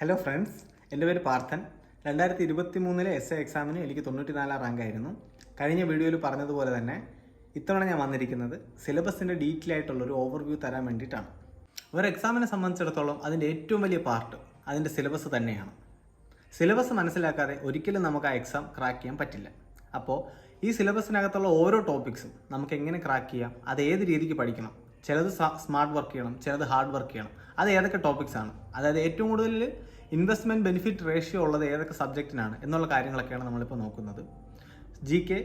Hello friends എന്റെ പേര് പാർത്ഥൻ. രണ്ടായിരത്തി ഇരുപത്തി മൂന്നിലെ എസ് എ എക്സാമിന് എനിക്ക് തൊണ്ണൂറ്റി നാലാം റാങ്ക് ആയിരുന്നു. കഴിഞ്ഞ വീഡിയോയിൽ പറഞ്ഞതുപോലെ തന്നെ ഇത്തവണ ഞാൻ വന്നിരിക്കുന്നത് സിലബസിന്റെ ഡീറ്റെയിൽ ആയിട്ടുള്ളൊരു ഓവർവ്യൂ തരാൻ വേണ്ടിയിട്ടാണ്. ഒരു എക്സാമിനെ സംബന്ധിച്ചിടത്തോളം അതിന്റെ ഏറ്റവും വലിയ പാർട്ട് അതിന്റെ സിലബസ് തന്നെയാണ്. സിലബസ് മനസ്സിലാക്കാതെ ഒരിക്കലും നമുക്ക് ആ എക്സാം ക്രാക്ക് ചെയ്യാൻ പറ്റില്ല. അപ്പോൾ ഈ സിലബസിനകത്തുള്ള ഓരോ ടോപ്പിക്സും നമുക്ക് എങ്ങനെ ക്രാക്ക് ചെയ്യാം അത് ഏത് രീതിക്ക് പഠിക്കണം ചിലത് സ്മാർട്ട് വർക്ക് ചെയ്യണം ചിലത് ഹാർഡ് വർക്ക് ചെയ്യണം. അത് ഏതൊക്കെ ടോപ്പിക്സ് ആണ്? അതായത് ഏറ്റവും കൂടുതൽ ഇൻവെസ്റ്റ്മെന്റ് ബെനിഫിറ്റ് റേഷ്യോ ഉള്ളത് ഏതൊക്കെ സബ്ജക്റ്റിനാണ് എന്നുള്ള കാര്യങ്ങളൊക്കെയാണ് നമ്മളിപ്പോൾ നോക്കുന്നത്. G K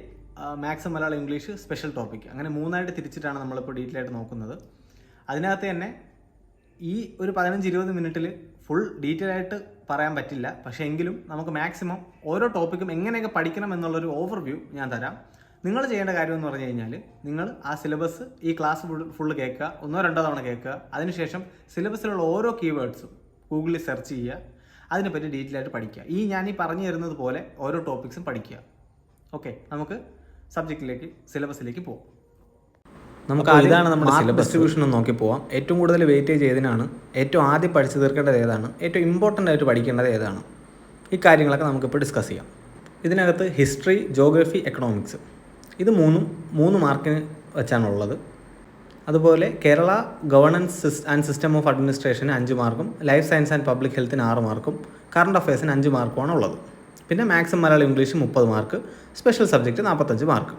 maths Malayalam English special topic അങ്ങനെ മൂന്നായിട്ട് തിരിച്ചിട്ടാണ് നമ്മളിപ്പോൾ ഡീറ്റെയിൽ ആയിട്ട് നോക്കുന്നത്. അതിനകത്ത് തന്നെ ഈ ഒരു പതിനഞ്ച് ഇരുപത് മിനിറ്റിൽ ഫുൾ ഡീറ്റെയിൽ ആയിട്ട് പറയാൻ പറ്റില്ല. പക്ഷേ എങ്കിലും നമുക്ക് മാക്സിമം ഓരോ ടോപ്പിക്കും എങ്ങനെയൊക്കെ പഠിക്കണം എന്നുള്ളൊരു ഓവർവ്യൂ ഞാൻ തരാം. നിങ്ങൾ ചെയ്യേണ്ട കാര്യം എന്ന് പറഞ്ഞു കഴിഞ്ഞാൽ നിങ്ങൾ ആ സിലബസ് ഈ ക്ലാസ് ഫുൾ ഫുള്ള് കേൾക്കുക ഒന്നോ രണ്ടോ തവണ കേൾക്കുക. അതിനുശേഷം സിലബസിലുള്ള ഓരോ കീവേഡ്സും ഗൂഗിളിൽ സെർച്ച് ചെയ്യുക. അതിനെപ്പറ്റി ഡീറ്റെയിൽ ആയിട്ട് പഠിക്കുക. ഈ ഞാൻ ഈ പറഞ്ഞു തരുന്നത് പോലെ ഓരോ ടോപ്പിക്സും പഠിക്കുക. ഓക്കെ നമുക്ക് സബ്ജക്റ്റിലേക്ക് സിലബസിലേക്ക് പോകാം നമുക്ക് ഇതാണ് നമ്മുടെ സിലബസ് ഡിസ്ട്രിബ്യൂഷൻ നോക്കി പോവാം. ഏറ്റവും കൂടുതൽ വെയിറ്റേജ് ഏതിനാണ് ഏറ്റവും ആദ്യം പഠിച്ചു തീർക്കേണ്ടത് ഏതാണ്? ഏറ്റവും ഇമ്പോർട്ടന്റ് ആയിട്ട് പഠിക്കേണ്ടത് ഏതാണ്? ഈ കാര്യങ്ങളൊക്കെ നമുക്കിപ്പോൾ ഡിസ്കസ് ചെയ്യാം. ഇതിനകത്ത് ഹിസ്റ്ററി ജോഗ്രഫി എക്കണോമിക്സ് ഇത് മൂന്നും മൂന്ന് മാർക്കിന് വെച്ചാണുള്ളത്. അതുപോലെ Kerala governance and system of അഡ്മിനിസ്ട്രേഷന് അഞ്ച് മാർക്കും ലൈഫ് സയൻസ് ആൻഡ് പബ്ലിക് ഹെൽത്തിന് ആറ് മാർക്കും കറണ്ട് അഫയേഴ്സിന് അഞ്ച് മാർക്കുമാണ് ഉള്ളത് പിന്നെ മാത്സും മലയാളം ഇംഗ്ലീഷ് മുപ്പത് മാർക്ക് സ്പെഷ്യൽ സബ്ജക്റ്റ് നാൽപ്പത്തഞ്ച് മാർക്ക്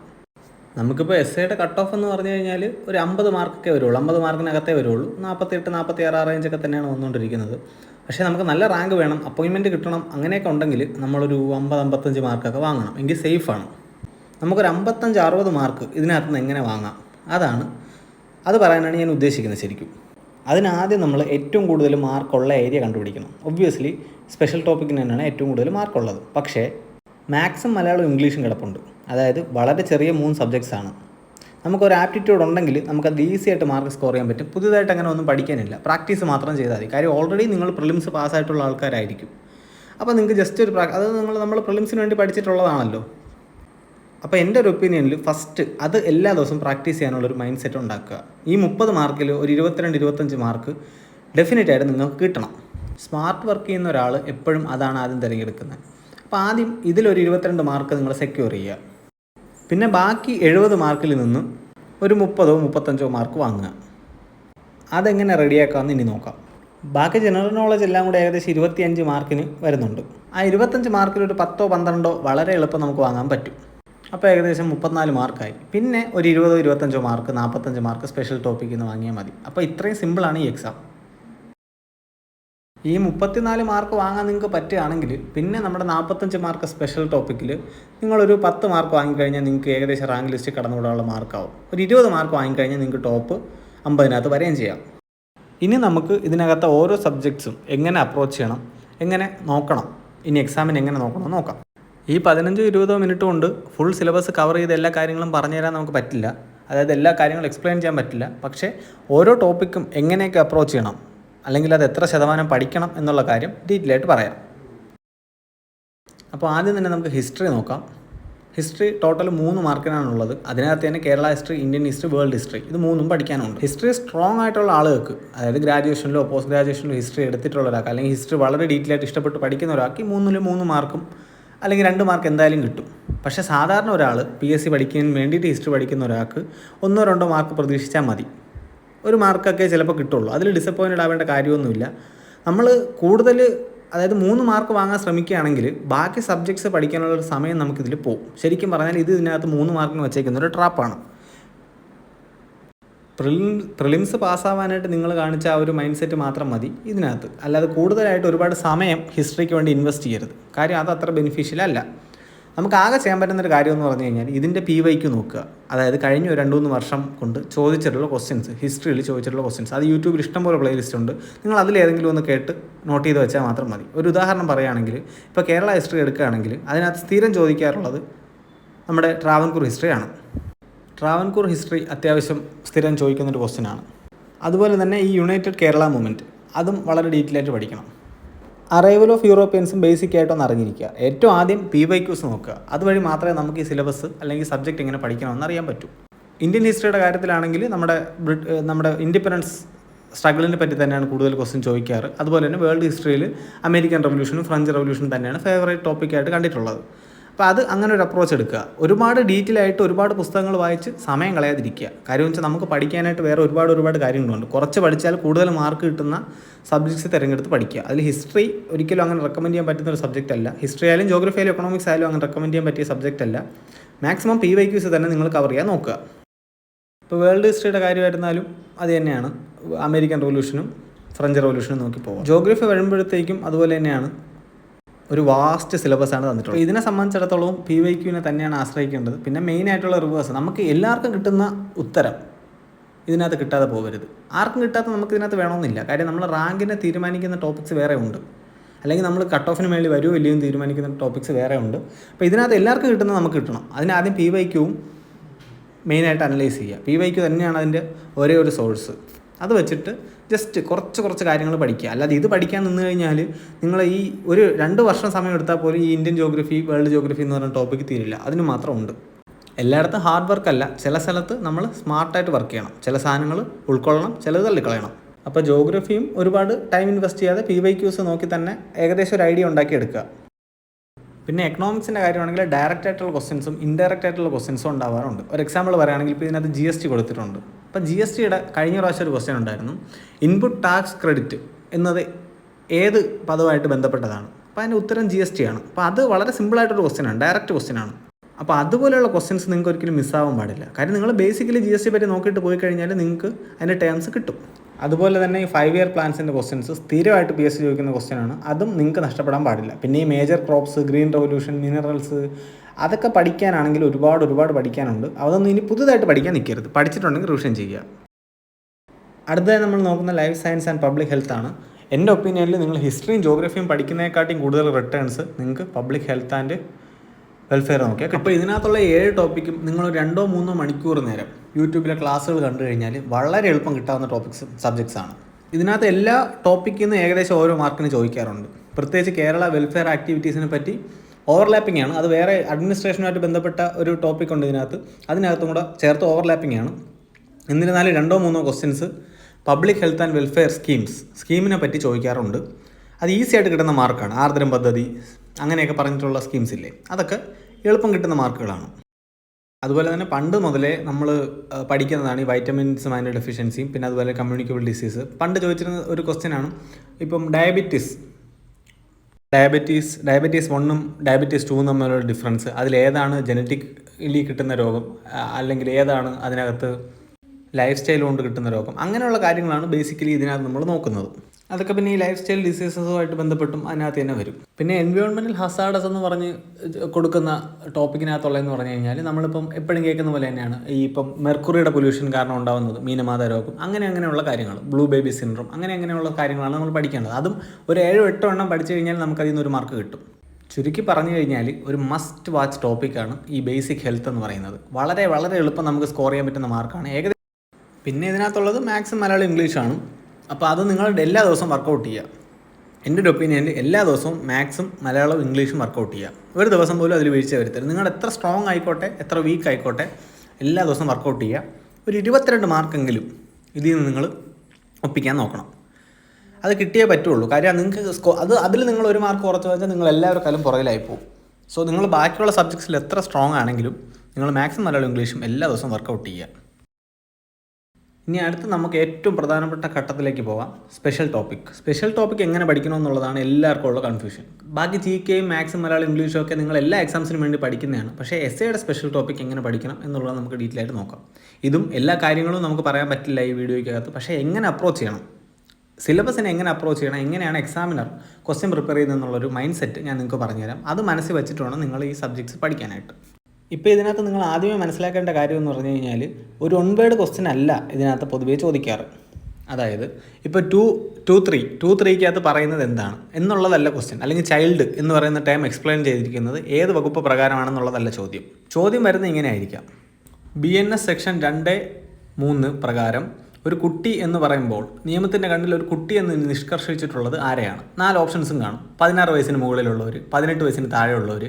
നമുക്കിപ്പോൾ എസ് എയുടെ കട്ട് ഓഫ് എന്ന് പറഞ്ഞു കഴിഞ്ഞാൽ ഒരു അമ്പത് മാർക്കൊക്കെ വരുള്ളൂ. അമ്പത് മാർക്കിനകത്തേ വരുള്ളൂ. നാൽപ്പത്തെട്ട് നാൽപ്പത്തി ആറ് റേഞ്ചൊക്കെ തന്നെയാണ് വന്നുകൊണ്ടിരിക്കുന്നത് പക്ഷേ നമുക്ക് നല്ല റാങ്ക് വേണം അപ്പോയിൻമെന്റ് കിട്ടണം അങ്ങനെയൊക്കെ ഉണ്ടെങ്കിൽ നമ്മളൊരു അമ്പത് അമ്പത്തഞ്ച് മാർക്കൊക്കെ വാങ്ങണം. എങ്കിൽ സേഫാണ് നമുക്കൊരു അമ്പത്തഞ്ച് അറുപത് മാർക്ക് ഇതിനകത്ത് നിന്ന് എങ്ങനെ വാങ്ങാം? അതാണ് അത് പറയാനാണ് ഞാൻ ഉദ്ദേശിക്കുന്നത് ശരിക്കും. അതിനാദ്യം നമ്മൾ ഏറ്റവും കൂടുതൽ മാർക്കുള്ള ഏരിയ കണ്ടുപിടിക്കണം. ഒബ്വിയസ്ലി സ്പെഷ്യൽ ടോപ്പിക്കിന് തന്നെയാണ് ഏറ്റവും കൂടുതൽ മാർക്കുള്ളത് പക്ഷേ മാത്സും മലയാളവും ഇംഗ്ലീഷും കിടപ്പുണ്ട്. അതായത് വളരെ ചെറിയ മൂന്ന് സബ്ജക്ട്സ് ആണ്. നമുക്കൊരു ആപ്റ്റിറ്റ്യൂഡ് ഉണ്ടെങ്കിൽ നമുക്കത് ഈസി ആയിട്ട് മാർക്ക് സ്കോർ ചെയ്യാൻ പറ്റും. പുതിയതായിട്ട് അങ്ങനെ ഒന്നും പഠിക്കാനില്ല. പ്രാക്ടീസ് മാത്രം ചെയ്താൽ മതി. കാര്യം ഓൾറെഡി നിങ്ങൾ പ്രിലിംസ് പാസ്സായിട്ടുള്ള ആൾക്കാരായിരിക്കും. അപ്പോൾ നിങ്ങൾക്ക് ജസ്റ്റ് ഒരു പ്രാ അത് നിങ്ങൾ നമ്മൾ പ്രിലിംസിന് വേണ്ടി പഠിച്ചിട്ടുള്ളതാണല്ലോ. അപ്പോൾ എന്റെ ഒരു ഒപ്പീനിയനിൽ ഫസ്റ്റ് അത് എല്ലാ ദിവസവും പ്രാക്ടീസ് ചെയ്യാനുള്ള ഒരു മൈൻഡ് സെറ്റ് ഉണ്ടാക്കുക. ഈ മുപ്പത് മാർക്കിൽ ഒരു ഇരുപത്തിരണ്ട് ഇരുപത്തഞ്ച് മാർക്ക് ഡെഫിനറ്റ് ആയിട്ട് നിങ്ങൾക്ക് കിട്ടണം. സ്മാർട്ട് വർക്ക് ചെയ്യുന്ന ഒരാൾ എപ്പോഴും അതാണ് ആദ്യം തിരഞ്ഞെടുക്കുന്നത്. അപ്പോൾ ആദ്യം ഇതിലൊരു ഇരുപത്തിരണ്ട് മാർക്ക് നിങ്ങൾ സെക്യൂർ ചെയ്യുക. പിന്നെ ബാക്കി എഴുപത് മാർക്കിൽ നിന്നും ഒരു മുപ്പതോ മുപ്പത്തഞ്ചോ മാർക്ക് വാങ്ങുക. അതെങ്ങനെ റെഡിയാക്കാമെന്ന് ഇനി നോക്കാം. ബാക്കി ജനറൽ നോളജ് എല്ലാം കൂടി ഏകദേശം ഇരുപത്തിയഞ്ച് മാർക്കിന് വരുന്നുണ്ട്. ആ ഇരുപത്തഞ്ച് മാർക്കിൽ ഒരു പത്തോ പന്ത്രണ്ടോ വളരെ എളുപ്പം നമുക്ക് വാങ്ങാൻ പറ്റും. അപ്പോൾ ഏകദേശം മുപ്പത്തിനാല് മാർക്കായി. പിന്നെ ഒരു ഇരുപതോ ഇരുപത്തഞ്ചോ മാർക്ക് നാൽപ്പത്തഞ്ച് മാർക്ക് സ്പെഷ്യൽ ടോപ്പിക്കിൽ നിന്ന് വാങ്ങിയാൽ മതി. അപ്പോൾ ഇത്രയും സിമ്പിളാണ് ഈ എക്സാം ഈ മുപ്പത്തിനാല് മാർക്ക് വാങ്ങാൻ നിങ്ങൾക്ക് പറ്റുകയാണെങ്കിൽ പിന്നെ നമ്മുടെ നാൽപ്പത്തഞ്ച് മാർക്ക് സ്പെഷ്യൽ ടോപ്പിക്കിൽ നിങ്ങളൊരു പത്ത് മാർക്ക് വാങ്ങിക്കഴിഞ്ഞാൽ നിങ്ങൾക്ക് ഏകദേശം റാങ്ക് ലിസ്റ്റ് കടന്നുവിടാനുള്ള മാർക്കാവും ഒരു ഇരുപത് മാർക്ക് വാങ്ങിക്കഴിഞ്ഞാൽ നിങ്ങൾക്ക് ടോപ്പ് അമ്പതിനകത്ത് വരെയും ചെയ്യാം. ഇനി നമുക്ക് ഇതിനകത്തെ ഓരോ സബ്ജക്ട്സും എങ്ങനെ അപ്രോച്ച് ചെയ്യണം എങ്ങനെ നോക്കണം ഇനി എക്സാമിന് എങ്ങനെ നോക്കണം നോക്കാം. ഈ പതിനഞ്ചോ ഇരുപതോ മിനിറ്റ് കൊണ്ട് ഫുൾ സിലബസ് കവർ ചെയ്ത് എല്ലാ കാര്യങ്ങളും പറഞ്ഞു തരാൻ നമുക്ക് പറ്റില്ല. അതായത് എല്ലാ കാര്യങ്ങളും എക്സ്പ്ലെയിൻ ചെയ്യാൻ പറ്റില്ല. പക്ഷേ ഓരോ ടോപ്പിക്കും എങ്ങനെയൊക്കെ അപ്രോച്ച് ചെയ്യണം അല്ലെങ്കിൽ അത് എത്ര ശതമാനം പഠിക്കണം എന്നുള്ള കാര്യം ഡീറ്റെയിൽ ആയിട്ട് പറയാം. അപ്പോൾ ആദ്യം തന്നെ നമുക്ക് ഹിസ്റ്ററി നോക്കാം. ഹിസ്റ്ററി ടോട്ടൽ മൂന്ന് മാർക്കിനാണുള്ളത് അതിനകത്ത് തന്നെ Kerala history Indian history world history ഇത് മൂന്നും പഠിക്കാനുണ്ട്. ഹിസ്റ്ററി സ്ട്രോങ് ആയിട്ടുള്ള ആളുകൾക്ക് അതായത് ഗ്രാജുവേഷനിലോ പോസ്റ്റ് ഗ്രാജുവേഷനിലോ ഹിസ്റ്ററി എടുത്തിട്ടുള്ള ഒരാൾക്ക് അല്ലെങ്കിൽ ഹിസ്റ്ററി വളരെ ഡീറ്റെയിൽ ആയിട്ട് ഇഷ്ടപ്പെട്ട് പഠിക്കുന്ന ഒരാൾക്ക് മൂന്നിൽ മൂന്ന് മാർക്കും അല്ലെങ്കിൽ രണ്ട് മാർക്ക് എന്തായാലും കിട്ടും. പക്ഷെ സാധാരണ ഒരാൾ പി എസ് സി പഠിക്കാൻ വേണ്ടിയിട്ട് ഹിസ്റ്ററി പഠിക്കുന്ന ഒരാൾക്ക് ഒന്നോ രണ്ടോ മാർക്ക് പ്രതീക്ഷിച്ചാൽ മതി. ഒരു മാർക്കൊക്കെ ചിലപ്പോൾ കിട്ടുള്ളൂ. അതിൽ ഡിസപ്പോയിന്റഡ് ആവേണ്ട കാര്യമൊന്നുമില്ല. നമ്മൾ കൂടുതൽ അതായത് മൂന്ന് മാർക്ക് വാങ്ങാൻ ശ്രമിക്കുകയാണെങ്കിൽ ബാക്കി സബ്ജക്ട്സ് പഠിക്കാനുള്ള ഒരു സമയം നമുക്കിതിൽ പോകും ശരിക്കും പറഞ്ഞാൽ ഇത് ഇതിനകത്ത് മൂന്ന് മാർക്കിന് വെച്ചേക്കുന്ന ഒരു ട്രാപ്പാണ് പ്രിലിം പ്രിലിംസ് പാസ്സാവാനായിട്ട് നിങ്ങൾ കാണിച്ച ആ ഒരു മൈൻഡ് സെറ്റ് മാത്രം മതി ഇതിനകത്ത്. അല്ലാതെ കൂടുതലായിട്ട് ഒരുപാട് സമയം ഹിസ്റ്ററിക്ക് വേണ്ടി ഇൻവെസ്റ്റ് ചെയ്യരുത്. കാര്യം അത് അത്ര ബെനിഫിഷ്യൽ അല്ല. നമുക്ക് ആകെ ചെയ്യാൻ പറ്റുന്ന ഒരു കാര്യം എന്ന് പറഞ്ഞു കഴിഞ്ഞാൽ ഇതിന്റെ പി വൈക്ക് നോക്കുക. അതായത് കഴിഞ്ഞ രണ്ട് മൂന്ന് വർഷം കൊണ്ട് ചോദിച്ചിട്ടുള്ള ക്വസ്റ്റ്യൻസ് ഹിസ്റ്ററിയിൽ ചോദിച്ചിട്ടുള്ള ക്വസ്റ്റ്യൻസ് അത് യൂട്യൂബിൽ ഇഷ്ടംപോലെ പ്ലേലിസ്റ്റ് ഉണ്ട്. നിങ്ങൾ അതിലേതെങ്കിലും ഒന്ന് കേട്ട് നോട്ട് ചെയ്ത് വെച്ചാൽ മാത്രം മതി. ഒരു ഉദാഹരണം പറയുകയാണെങ്കിൽ ഇപ്പോൾ കേരള ഹിസ്റ്ററി എടുക്കുകയാണെങ്കിൽ അതിനകത്ത് സ്ഥിരം ചോദിക്കാറുള്ളത് നമ്മുടെ ട്രാവൻകൂർ ഹിസ്റ്ററിയാണ് ട്രാവൻകൂർ ഹിസ്റ്ററി അത്യാവശ്യം സ്ഥിരം ചോദിക്കുന്നൊരു ക്വസ്റ്റ്യനാണ്. അതുപോലെ തന്നെ ഈ യുണൈറ്റഡ് കേരള മൂവ്മെന്റ് അതും വളരെ ഡീറ്റെയിൽ ആയിട്ട് പഠിക്കണം. അറൈവൽ ഓഫ് യൂറോപ്യൻസും ബേസിക് ആയിട്ടൊന്ന് അറിഞ്ഞിരിക്കുക. ഏറ്റവും ആദ്യം പി വൈ ക്യൂസ് നോക്കുക. അതുവഴി മാത്രമേ നമുക്ക് ഈ സിലബസ് അല്ലെങ്കിൽ സബ്ജക്റ്റ് എങ്ങനെ പഠിക്കണമെന്ന് അറിയാൻ പറ്റൂ. ഇന്ത്യൻ ഹിസ്റ്ററിയുടെ കാര്യത്തിലാണെങ്കിൽ നമ്മുടെ നമ്മുടെ ഇൻഡിപെൻഡൻസ് സ്ട്രഗിളിനെ പറ്റി തന്നെയാണ് കൂടുതൽ ക്വസ്റ്റ്യൻ ചോദിക്കാറ്. അതുപോലെ തന്നെ വേൾഡ് ഹിസ്റ്ററിയിൽ അമേരിക്കൻ റവല്യൂഷനും ഫ്രഞ്ച് റവല്യൂഷനും തന്നെയാണ് ഫേവറേറ്റ് ടോപ്പിക്കായിട്ട് കണ്ടിട്ടുള്ളത്. അപ്പോൾ അത് അങ്ങനെ ഒരു അപ്രോച്ച് എടുക്കുക. ഒരുപാട് ഡീറ്റെയിൽ ആയിട്ട് ഒരുപാട് പുസ്തകങ്ങൾ വായിച്ച് സമയം കളയാതിരിക്കുക. കാര്യം വെച്ചാൽ നമുക്ക് പഠിക്കാനായിട്ട് വേറെ ഒരുപാട് ഒരുപാട് കാര്യങ്ങളുണ്ട്. കുറച്ച് പഠിച്ചാൽ കൂടുതൽ മാർക്ക് കിട്ടുന്ന സബ്ജക്ട്സ് തിരഞ്ഞെടുത്ത് പഠിക്കുക. അതിൽ ഹിസ്റ്ററി ഒരിക്കലും അങ്ങനെ റെക്കമെൻഡ് ചെയ്യാൻ പറ്റുന്ന ഒരു സബ്ജക്റ്റ് അല്ല. ഹിസ്റ്ററി ആയാലും ജോഗ്രഫി ആയാലും എക്കണോമിക്സ് ആയാലും അങ്ങനെ റെക്കമെൻഡ് ചെയ്യാൻ പറ്റിയ സബ്ജക്റ്റ് അല്ല. മാക്സിമം പി വൈ ക്യൂസ് തന്നെ നിങ്ങൾ കവർ ചെയ്യാൻ നോക്കുക. ഇപ്പോൾ വേൾഡ് ഹിസ്റ്ററിയുടെ കാര്യമായിരുന്നാലും അത് തന്നെയാണ്. അമേരിക്കൻ റവല്യൂഷനും ഫ്രഞ്ച് റവല്യൂഷനും നോക്കി പോകാം ജോഗ്രഫി വരുമ്പോഴത്തേക്കും അതുപോലെ തന്നെയാണ്. ഒരു വാസ്റ്റ് സിലബസ് ആണ് തന്നിട്ടുള്ളത്. ഇതിനെ സംബന്ധിച്ചിടത്തോളം പി വൈ ക്യൂവിനെ തന്നെയാണ് ആശ്രയിക്കേണ്ടത്. പിന്നെ മെയിൻ ആയിട്ടുള്ള റിവേഴ്സ് നമുക്ക് എല്ലാവർക്കും കിട്ടുന്ന ഉത്തരം ഇതിനകത്ത് കിട്ടാതെ പോകരുത്. ആർക്കും കിട്ടാത്ത നമുക്ക് ഇതിനകത്ത് വേണമെന്നില്ല. കാര്യം നമ്മൾ റാങ്കിനെ തീരുമാനിക്കുന്ന ടോപ്പിക്സ് വേറെ ഉണ്ട്. അല്ലെങ്കിൽ നമ്മൾ കട്ട് ഓഫിന് മേളിൽ വരുമോ ഇല്ലയോ തീരുമാനിക്കുന്ന ടോപ്പിക്സ് വേറെ ഉണ്ട്. അപ്പോൾ ഇതിനകത്ത് എല്ലാവർക്കും കിട്ടുന്നത് നമുക്ക് കിട്ടണം. അതിന് ആദ്യം പി വൈ ക്യൂവും മെയിനായിട്ട് അനലൈസ് ചെയ്യുക. പി വൈ ക്യൂ തന്നെയാണ് അതിന്റെ ഒരേ ഒരു സോഴ്സ് അത് വെച്ചിട്ട് ജസ്റ്റ് കുറച്ച് കുറച്ച് കാര്യങ്ങൾ പഠിക്കുക. അല്ലാതെ ഇത് പഠിക്കാൻ നിന്ന് കഴിഞ്ഞാൽ നിങ്ങൾ ഈ ഒരു രണ്ട് വർഷം സമയം എടുത്താൽ പോലും ഈ ഇന്ത്യൻ ജോഗ്രഫി വേൾഡ് ജോഗ്രഫി എന്ന് പറഞ്ഞ ടോപ്പിക്ക് തീരില്ല. അതിന് മാത്രം ഉണ്ട്. എല്ലായിടത്തും ഹാർഡ് വർക്ക് അല്ല. ചില സ്ഥലത്ത് നമ്മൾ സ്മാർട്ടായിട്ട് വർക്ക് ചെയ്യണം. ചില സാധനങ്ങൾ ഉൾക്കൊള്ളണം ചിലത് തള്ളിക്കളയണം. അപ്പോൾ ജോഗ്രഫിയും ഒരുപാട് ടൈം ഇൻവെസ്റ്റ് ചെയ്യാതെ പി വൈ ക്യൂസ് നോക്കി തന്നെ ഏകദേശം ഒരു ഐഡിയ ഉണ്ടാക്കിയെടുക്കുക പിന്നെ എക്കണോമിക്സിന്റെ കാര്യമാണെങ്കിൽ ഡയറക്റ്റ് ആയിട്ടുള്ള ക്വസ്റ്റ്യൻസും ഇൻഡയറക്റ്റ് ആയിട്ടുള്ള ക്വസ്റ്റ്യൻസും ഉണ്ടാവാറുണ്ട്. ഒരു എക്സാമ്പിൾ പറയുകയാണെങ്കിൽ ഇപ്പോൾ ഇതിനകത്ത് ജി എസ് ടി കൊടുത്തിട്ടുണ്ട്. അപ്പം ജി എസ് ടിയുടെ കഴിഞ്ഞ പ്രാവശ്യം ഒരു ക്വസ്റ്റ്യൻ ഉണ്ടായിരുന്നു. ഇൻപുട്ട് ടാക്സ് ക്രെഡിറ്റ് എന്നത് ഏത് പദവുമായിട്ട് ബന്ധപ്പെട്ടതാണ്? അപ്പോൾ അതിന്റെ ഉത്തരം ജി എസ് ടി ആണ്. അപ്പോൾ അത് വളരെ സിമ്പിളായിട്ടൊരു ക്വസ്റ്റ്യൻ ആണ്. ഡയറക്റ്റ് ക്വസ്റ്റ്യൻ ആണ്. അപ്പോൾ അതുപോലെയുള്ള ക്വസ്റ്റ്യൻസ് നിങ്ങൾക്ക് ഒരിക്കലും മിസ്സാവാൻ പാടില്ല. കാര്യം നിങ്ങൾ ബേസിക്കലി ജി എസ് ടി പറ്റി നോക്കിയിട്ട് പോയി കഴിഞ്ഞാൽ നിങ്ങൾക്ക് അതിന്റെ ടേംസ് കിട്ടും. അതുപോലെ തന്നെ ഈ ഫൈവ് ഇയർ പ്ലാൻസിന്റെ ക്വസ്റ്റ്യൻസ് സ്ഥിരമായിട്ട് പി എസ് സി ചോദിക്കുന്ന ക്വസ്റ്റ്യനാണ് അതും നിങ്ങൾക്ക് നഷ്ടപ്പെടാൻ പാടില്ല. പിന്നെ ഈ major crops green revolution minerals അതൊക്കെ പഠിക്കാനാണെങ്കിൽ ഒരുപാട് ഒരുപാട് പഠിക്കാനുണ്ട്. അതൊന്നും ഇനി പുതുതായിട്ട് പഠിക്കാൻ നിൽക്കരുത്. പഠിച്ചിട്ടുണ്ടെങ്കിൽ റിവിഷൻ ചെയ്യുക. അടുത്തതായി നമ്മൾ നോക്കുന്ന life science and public health ആണ്. എന്റെ ഒപ്പീനിയനിൽ നിങ്ങൾ ഹിസ്റ്ററിയും ജോഗ്രഫിയും പഠിക്കുന്നതിനെക്കാട്ടിയും കൂടുതൽ റിട്ടേൺസ് നിങ്ങൾക്ക് പബ്ലിക് ഹെൽത്ത് ആൻഡ് വെൽഫെയർ നോക്കിയാൽ അപ്പോൾ ഇതിനകത്തുള്ള ഏഴ് ടോപ്പിക്കും നിങ്ങൾ രണ്ടോ മൂന്നോ മണിക്കൂർ നേരം യൂട്യൂബിലെ ക്ലാസ്സുകൾ കണ്ടു കഴിഞ്ഞാൽ വളരെ എളുപ്പം കിട്ടാവുന്ന ടോപ്പിക്സ് സബ്ജക്ട്സ് ആണ്. ഇതിനകത്ത് എല്ലാ ടോപ്പിക്കിൽ നിന്ന് ഏകദേശം ഓരോ മാർക്കിന് ചോദിക്കാറുണ്ട്. പ്രത്യേകിച്ച് കേരള വെൽഫെയർ ആക്ടിവിറ്റീസിനെ പറ്റി ഓവർലാപ്പിംഗ് ആണ്. അത് വേറെ അഡ്മിനിസ്ട്രേഷനുമായിട്ട് ബന്ധപ്പെട്ട ഒരു ടോപ്പിക് ഉണ്ട് ഇതിനകത്ത്. അതിനകത്തും കൂടെ ചേർത്ത് ഓവർലാപ്പിംഗ് ആണ്. എന്നിരുന്നാലും രണ്ടോ മൂന്നോ questions public health and welfare schemes സ്കീമിനെ പറ്റി ചോദിക്കാറുണ്ട്. അത് ഈസി ആയിട്ട് കിട്ടുന്ന മാർക്കാണ് ആർദ്രം പദ്ധതി അങ്ങനെയൊക്കെ പറഞ്ഞിട്ടുള്ള സ്കീംസ് ഇല്ലേ? അതൊക്കെ എളുപ്പം കിട്ടുന്ന മാർക്കുകളാണ് അതുപോലെ തന്നെ പണ്ട് മുതലേ നമ്മൾ പഠിക്കുന്നതാണ് ഈ വൈറ്റമിൻസും അതിന്റെ ഡെഫിഷ്യൻസിയും പിന്നെ അതുപോലെ കമ്മ്യൂണിക്കബിൾ ഡിസീസ് പണ്ട് ചോദിച്ചിരുന്ന ഒരു ക്വസ്റ്റ്യനാണ് ഇപ്പം ഡയബറ്റീസ് ഡയബറ്റീസ് ഡയബറ്റീസ് വണ്ണും ഡയബറ്റീസ് ടൂവും തമ്മിലുള്ള ഡിഫറൻസ് അതിലേതാണ് ജനറ്റിക്കലി കിട്ടുന്ന രോഗം അല്ലെങ്കിൽ ഏതാണ് അതിനകത്ത് ലൈഫ് സ്റ്റൈൽ കൊണ്ട് കിട്ടുന്ന രോഗം? അങ്ങനെയുള്ള കാര്യങ്ങളാണ് ബേസിക്കലി ഇതിനകത്ത് നമ്മൾ നോക്കുന്നത്. അതൊക്കെ പിന്നെ ഈ ലൈഫ് സ്റ്റൈൽ ഡിസീസസുമായിട്ട് ബന്ധപ്പെട്ടും അതിനകത്ത് തന്നെ വരും. പിന്നെ എൻവയോൺമെന്റൽ ഹസാഡസ് എന്ന് പറഞ്ഞ് കൊടുക്കുന്ന ടോപ്പിക്കിനകത്തുള്ളതെന്ന് പറഞ്ഞു കഴിഞ്ഞാൽ നമ്മളിപ്പം എപ്പോഴും കേൾക്കുന്ന പോലെ തന്നെയാണ് ഈ ഇപ്പം മെർക്കുറിയുടെ പൊല്യൂഷൻ കാരണം ഉണ്ടാകുന്നത് മീനമാത രോഗം അങ്ങനെ അങ്ങനെയുള്ള കാര്യങ്ങൾ. ബ്ലൂ ബേബി സിൻഡ്രോം അങ്ങനെ അങ്ങനെയുള്ള കാര്യങ്ങളാണ് നമ്മൾ പഠിക്കേണ്ടത്. അതും ഒരു ഏഴോ എട്ടോ എണ്ണം പഠിച്ചു കഴിഞ്ഞാൽ നമുക്ക് അതിൽ നിന്ന് ഒരു മാർക്ക് കിട്ടും. ചുരുക്കി പറഞ്ഞു കഴിഞ്ഞാൽ ഒരു മസ്റ്റ് വാച്ച് ടോപ്പിക്കാണ് ഈ ബേസിക് ഹെൽത്ത് എന്ന് പറയുന്നത്. വളരെ വളരെ എളുപ്പം നമുക്ക് സ്കോർ ചെയ്യാൻ പറ്റുന്ന മാർക്കാണ് ഏകദേശം പിന്നെ ഇതിനകത്തുള്ളത് മാക്സിമം മലയാളം ഇംഗ്ലീഷാണ് അപ്പോൾ അത് നിങ്ങൾ എല്ലാ ദിവസവും വർക്കൗട്ട് ചെയ്യുക. എന്റെ ഒരു ഒപ്പീനിയനിൽ എല്ലാ ദിവസവും മാത്സും മലയാളവും ഇംഗ്ലീഷും വർക്കൗട്ട് ചെയ്യുക. ഒരു ദിവസം പോലും അതിൽ വീഴ്ച വരുത്തരുത്. നിങ്ങൾ എത്ര സ്ട്രോങ് ആയിക്കോട്ടെ എത്ര വീക്ക് ആയിക്കോട്ടെ എല്ലാ ദിവസവും വർക്കൗട്ട് ചെയ്യുക. ഒരു ഇരുപത്തിരണ്ട് മാർക്കെങ്കിലും ഇതിൽ നിന്ന് നിങ്ങൾ ഒപ്പിക്കാൻ നോക്കണം. അത് കിട്ടിയേ പറ്റുള്ളൂ. കാര്യം നിങ്ങൾക്ക് സ്കോ അത് അതിൽ നിങ്ങൾ ഒരു മാർക്ക് കുറച്ച് വെച്ചാൽ നിങ്ങൾ എല്ലാവർക്കാലും പുറകിലായി പോകും. സോ നിങ്ങൾ ബാക്കിയുള്ള സബ്ജക്ട്സിൽ എത്ര സ്ട്രോങ് ആണെങ്കിലും നിങ്ങൾ മാത്സും മലയാളം ഇംഗ്ലീഷും എല്ലാ ദിവസവും വർക്കൗട്ട് ചെയ്യുക. ഇനി അടുത്ത് നമുക്ക് ഏറ്റവും പ്രധാനപ്പെട്ട ഘട്ടത്തിലേക്ക് പോവാം. സ്പെഷ്യൽ ടോപ്പിക് സ്പെഷ്യൽ ടോപ്പിക് എങ്ങനെ പഠിക്കണം എന്നുള്ളതാണ് എല്ലാവർക്കും ഉള്ള കൺഫ്യൂഷൻ ബാക്കി ജി കെയും മാത്സും മലയാളം ഇംഗ്ലീഷും ഒക്കെ നിങ്ങൾ എല്ലാ എക്സാംസിനും വേണ്ടി പഠിക്കുന്നതാണ്. പക്ഷേ എസ് എയുടെ സ്പെഷ്യൽ ടോപ്പിക് എങ്ങനെ പഠിക്കണം എന്നുള്ളത് നമുക്ക് ഡീറ്റെയിൽ ആയിട്ട് നോക്കാം. ഇതും എല്ലാ കാര്യങ്ങളും നമുക്ക് പറയാൻ പറ്റില്ല ഈ വീഡിയോയ്ക്കകത്ത്. പക്ഷേ എങ്ങനെ അപ്രോച്ച് ചെയ്യണം? സിലബസിനെ എങ്ങനെ അപ്രോച്ച് ചെയ്യണം? എങ്ങനെയാണ് എക്സാമിനർ ക്വസ്റ്റ്യൻ പ്രിപ്പയർ ചെയ്യുന്നതെന്നുള്ളൊരു മൈൻഡ് സെറ്റ് ഞാൻ നിങ്ങൾക്ക് പറഞ്ഞുതരാം. അത് മനസ്സിൽ വെച്ചിട്ട് വേണം നിങ്ങൾ ഈ സബ്ജക്ട്സ് പഠിക്കാനായിട്ട്. ഇപ്പോൾ ഇതിനകത്ത് നിങ്ങൾ ആദ്യമേ മനസ്സിലാക്കേണ്ട കാര്യം എന്ന് പറഞ്ഞു കഴിഞ്ഞാൽ ഒരു ഒൺ വേർഡ് ക്വസ്റ്റ്യൻ അല്ല ഇതിനകത്ത് പൊതുവേ ചോദിക്കാറ്. അതായത് ഇപ്പോൾ ടു ടു ത്രീ ടു ത്രീക്കകത്ത് പറയുന്നത് എന്താണ്? എന്നുള്ളതല്ല ക്വസ്റ്റ്യൻ അല്ലെങ്കിൽ ചൈൽഡ് എന്ന് പറയുന്ന ടൈം എക്സ്പ്ലെയിൻ ചെയ്തിരിക്കുന്നത് ഏത് വകുപ്പ് പ്രകാരമാണെന്നുള്ളതല്ല ചോദ്യം. ചോദ്യം വരുന്നത് ഇങ്ങനെ ആയിരിക്കാം ബി എൻ എസ് സെക്ഷൻ രണ്ട് മൂന്ന് പ്രകാരം ഒരു കുട്ടി എന്ന് പറയുമ്പോൾ നിയമത്തിന്റെ കണ്ണിൽ ഒരു കുട്ടി എന്ന് നിഷ്കർഷിച്ചിട്ടുള്ളത് ആരെയാണ്? നാല് ഓപ്ഷൻസും കാണും. പതിനാറ് വയസ്സിന് മുകളിലുള്ളവർ പതിനെട്ട് വയസ്സിന് താഴെയുള്ളവർ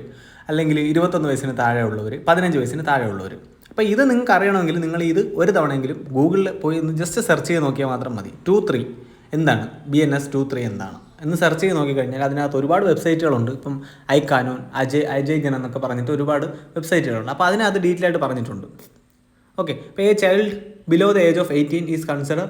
അല്ലെങ്കിൽ ഇരുപത്തൊന്ന് വയസ്സിന് താഴെ ഉള്ളവർ പതിനഞ്ച് വയസ്സിന് താഴെ ഉള്ളവർ അപ്പോൾ ഇത് നിങ്ങൾക്ക് അറിയണമെങ്കിൽ നിങ്ങൾ ഇത് ഒരു തവണയെങ്കിലും ഗൂഗിളിൽ പോയി ഒന്ന് ജസ്റ്റ് സെർച്ച് ചെയ്ത് നോക്കിയാൽ മാത്രം മതി. ടു ത്രീ എന്താണ്? B N S two three എന്താണ്? എന്ന് സെർച്ച് ചെയ്ത് നോക്കിക്കഴിഞ്ഞാൽ അതിനകത്ത് ഒരുപാട് വെബ്സൈറ്റുകളുണ്ട് ഇപ്പം ഐക്കാനോൻ അജയ് അജയ് ഗൻ എന്നൊക്കെ പറഞ്ഞിട്ട് ഒരുപാട് വെബ്സൈറ്റുകളുണ്ട് അപ്പോൾ അതിനകത്ത് ഡീറ്റെയിൽ ആയിട്ട് പറഞ്ഞിട്ടുണ്ട്. ഓക്കെ അപ്പോൾ a child below the age of eighteen is consider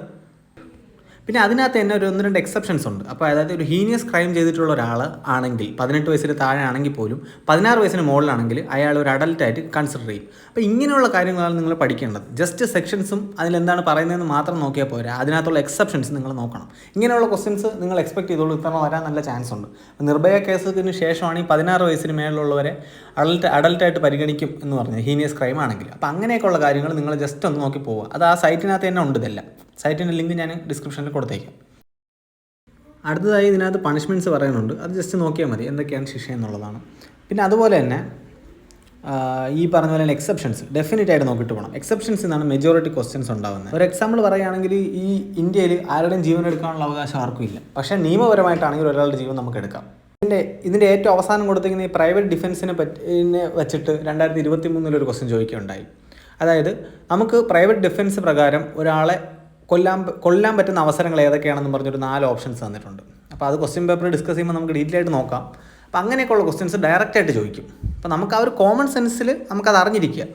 പിന്നെ അതിനകത്ത് തന്നെ ഒരു ഒന്ന് രണ്ട് എക്സെപ്ഷൻസ് ഉണ്ട്. അപ്പോൾ അതായത് ഒരു ഹീനിയസ് ക്രൈം ചെയ്തിട്ടുള്ള ഒരാൾ ആണെങ്കിൽ പതിനെട്ട് വയസ്സിന് താഴെ ആണെങ്കിൽ പോലും പതിനാറ് വയസ്സിന് മുകളിലാണെങ്കിൽ അയാൾ ഒരു അഡൽട്ടായിട്ട് കൺസിഡർ ചെയ്യും. അപ്പോൾ ഇങ്ങനെയുള്ള കാര്യങ്ങളാണ് നിങ്ങൾ പഠിക്കേണ്ടത്. ജസ്റ്റ് സെക്ഷൻസും അതിലെന്താണ് പറയുന്നതെന്ന് മാത്രം നോക്കിയാൽ പോരാ. അതിനകത്തുള്ള എക്സെപ്ഷൻസ് നിങ്ങൾ നോക്കണം. ഇങ്ങനെയുള്ള ക്വസ്റ്റ്യൻസ് നിങ്ങൾ എക്സ്പെക്ട് ചെയ്തോളൂ. ഇത്തവണ വരാൻ നല്ല ചാൻസ് ഉണ്ട്. നിർഭയ കേസിന് ശേഷമാണ് ഈ പതിനാറ് വയസ്സിന് മേളിലുള്ളവരെ അഡൽട്ട് അഡൽട്ടായിട്ട് പരിഗണിക്കും എന്ന് പറഞ്ഞത് ഹീനിയസ് ക്രൈം ആണെങ്കിൽ. അപ്പോൾ അങ്ങനെയൊക്കെയുള്ള കാര്യങ്ങൾ നിങ്ങൾ ജസ്റ്റ് ഒന്ന് നോക്കി പോവുക. അത് ആ സൈറ്റിനകത്ത് തന്നെ ഉണ്ട് ഇതെല്ലാം. സൈറ്റിന്റെ ലിങ്ക് ഞാൻ ഡിസ്ക്രിപ്ഷനിൽ കൊടുത്തേക്കാം. അടുത്തതായി ഇതിനകത്ത് പണിഷ്മെന്റ്സ് പറയുന്നുണ്ട്. അത് ജസ്റ്റ് നോക്കിയാൽ മതി എന്തൊക്കെയാണ് ശിക്ഷ എന്നുള്ളതാണ്. പിന്നെ അതുപോലെ തന്നെ ഈ പറഞ്ഞ പോലെ തന്നെ എക്സെപ്ഷൻസ് ആയിട്ട് നോക്കിയിട്ട് പോകണം എക്സെപ്ഷൻസ് എന്നാണ് മെജോറിറ്റി ക്വസ്റ്റ്യൻസ് ഉണ്ടാകുന്നത് ഒരു എക്സാമ്പിൾ പറയുകയാണെങ്കിൽ ഈ ഇന്ത്യയിൽ ആരുടെയും ജീവൻ എടുക്കാനുള്ള അവകാശം ആർക്കും ഇല്ല. പക്ഷേ നിയമപരമായിട്ടാണെങ്കിൽ ഒരാളുടെ ജീവൻ നമുക്ക് എടുക്കാം. ഇതിന്റെ ഇതിന്റെ ഏറ്റവും അവസാനം കൊടുത്തിരിക്കുന്ന ഈ പ്രൈവറ്റ് ഡിഫൻസിനെ പറ്റിനെ വെച്ചിട്ട് രണ്ടായിരത്തി ഇരുപത്തി മൂന്നിലൊരു ക്വസ്റ്റ്യൻ ചോദിക്കുകയുണ്ടായി. അതായത് നമുക്ക് പ്രൈവറ്റ് ഡിഫൻസ് പ്രകാരം ഒരാളെ കൊല്ലാൻ കൊല്ലാൻ പറ്റുന്ന അവസരങ്ങൾ ഏതൊക്കെയാണെന്ന് പറഞ്ഞൊരു നാല് ഓപ്ഷൻസ് തന്നിട്ടുണ്ട്. അപ്പോൾ അത് ക്വസ്റ്റ്യൻ പേപ്പർ ഡിസ്കസ് ചെയ്യുമ്പോൾ നമുക്ക് ഡീറ്റെയിൽ ആയിട്ട് നോക്കാം. അപ്പോൾ അങ്ങനെയൊക്കെയുള്ള ക്വസ്റ്റ്യൻസ് ഡയറക്റ്റ് ആയിട്ട് ചോദിക്കും. അപ്പോൾ നമുക്ക് ആ ഒരു കോമൺ സെൻസിൽ നമുക്കത് അറിഞ്ഞിരിക്കുക.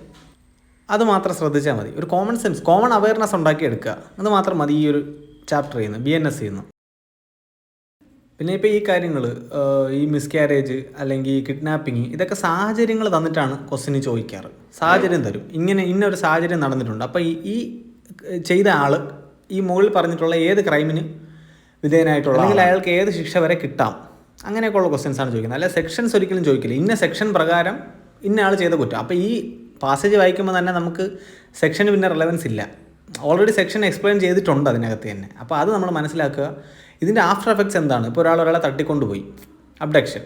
അത് മാത്രം ശ്രദ്ധിച്ചാൽ മതി. ഒരു കോമൺ സെൻസ് കോമൺ അവയർനെസ് ഉണ്ടാക്കിയെടുക്കുക അത് മാത്രം മതി ഈ ഒരു ചാപ്റ്റർ ചെയ്യുന്നത് ബി എൻ എസ് ചെയ്യുന്നു. പിന്നെ ഇപ്പോൾ ഈ കാര്യങ്ങൾ ഈ മിസ്കാരേജ് അല്ലെങ്കിൽ കിഡ്നാപ്പിംഗ് ഇതൊക്കെ സാഹചര്യങ്ങൾ തന്നിട്ടാണ് ക്വസ്റ്റിന് ചോദിക്കാറ്. സാഹചര്യം തരും. ഇങ്ങനെ ഇന്നൊരു സാഹചര്യം നടന്നിട്ടുണ്ട്. അപ്പോൾ ഈ ചെയ്ത ആൾ ഈ മുകളിൽ പറഞ്ഞിട്ടുള്ള ഏത് ക്രൈമിന് വിധേയനായിട്ടുള്ള അല്ലെങ്കിൽ അയാൾക്ക് ഏത് ശിക്ഷ വരെ കിട്ടാം? അങ്ങനെയൊക്കെയുള്ള ക്വസ്റ്റ്യൻസ് ആണ് ചോദിക്കുന്നത്. അല്ല സെക്ഷൻസ് ഒരിക്കലും ചോദിക്കില്ല. ഇന്ന സെക്ഷൻ പ്രകാരം ഇന്ന ആൾ ചെയ്ത കുറ്റം. അപ്പോൾ ഈ പാസേജ് വായിക്കുമ്പോൾ തന്നെ നമുക്ക് സെക്ഷന് പിന്നെ റിലവൻസ് ഇല്ല. ഓൾറെഡി സെക്ഷൻ എക്സ്പ്ലെയിൻ ചെയ്തിട്ടുണ്ട് അതിനകത്ത് തന്നെ. അപ്പോൾ അത് നമ്മൾ മനസ്സിലാക്കുക. ഇതിന്റെ ആഫ്റ്റർ എഫക്ട്സ് എന്താണ്? ഇപ്പോൾ ഒരാൾ ഒരാളെ തട്ടിക്കൊണ്ടുപോയി. അബ്ഡക്ഷൻ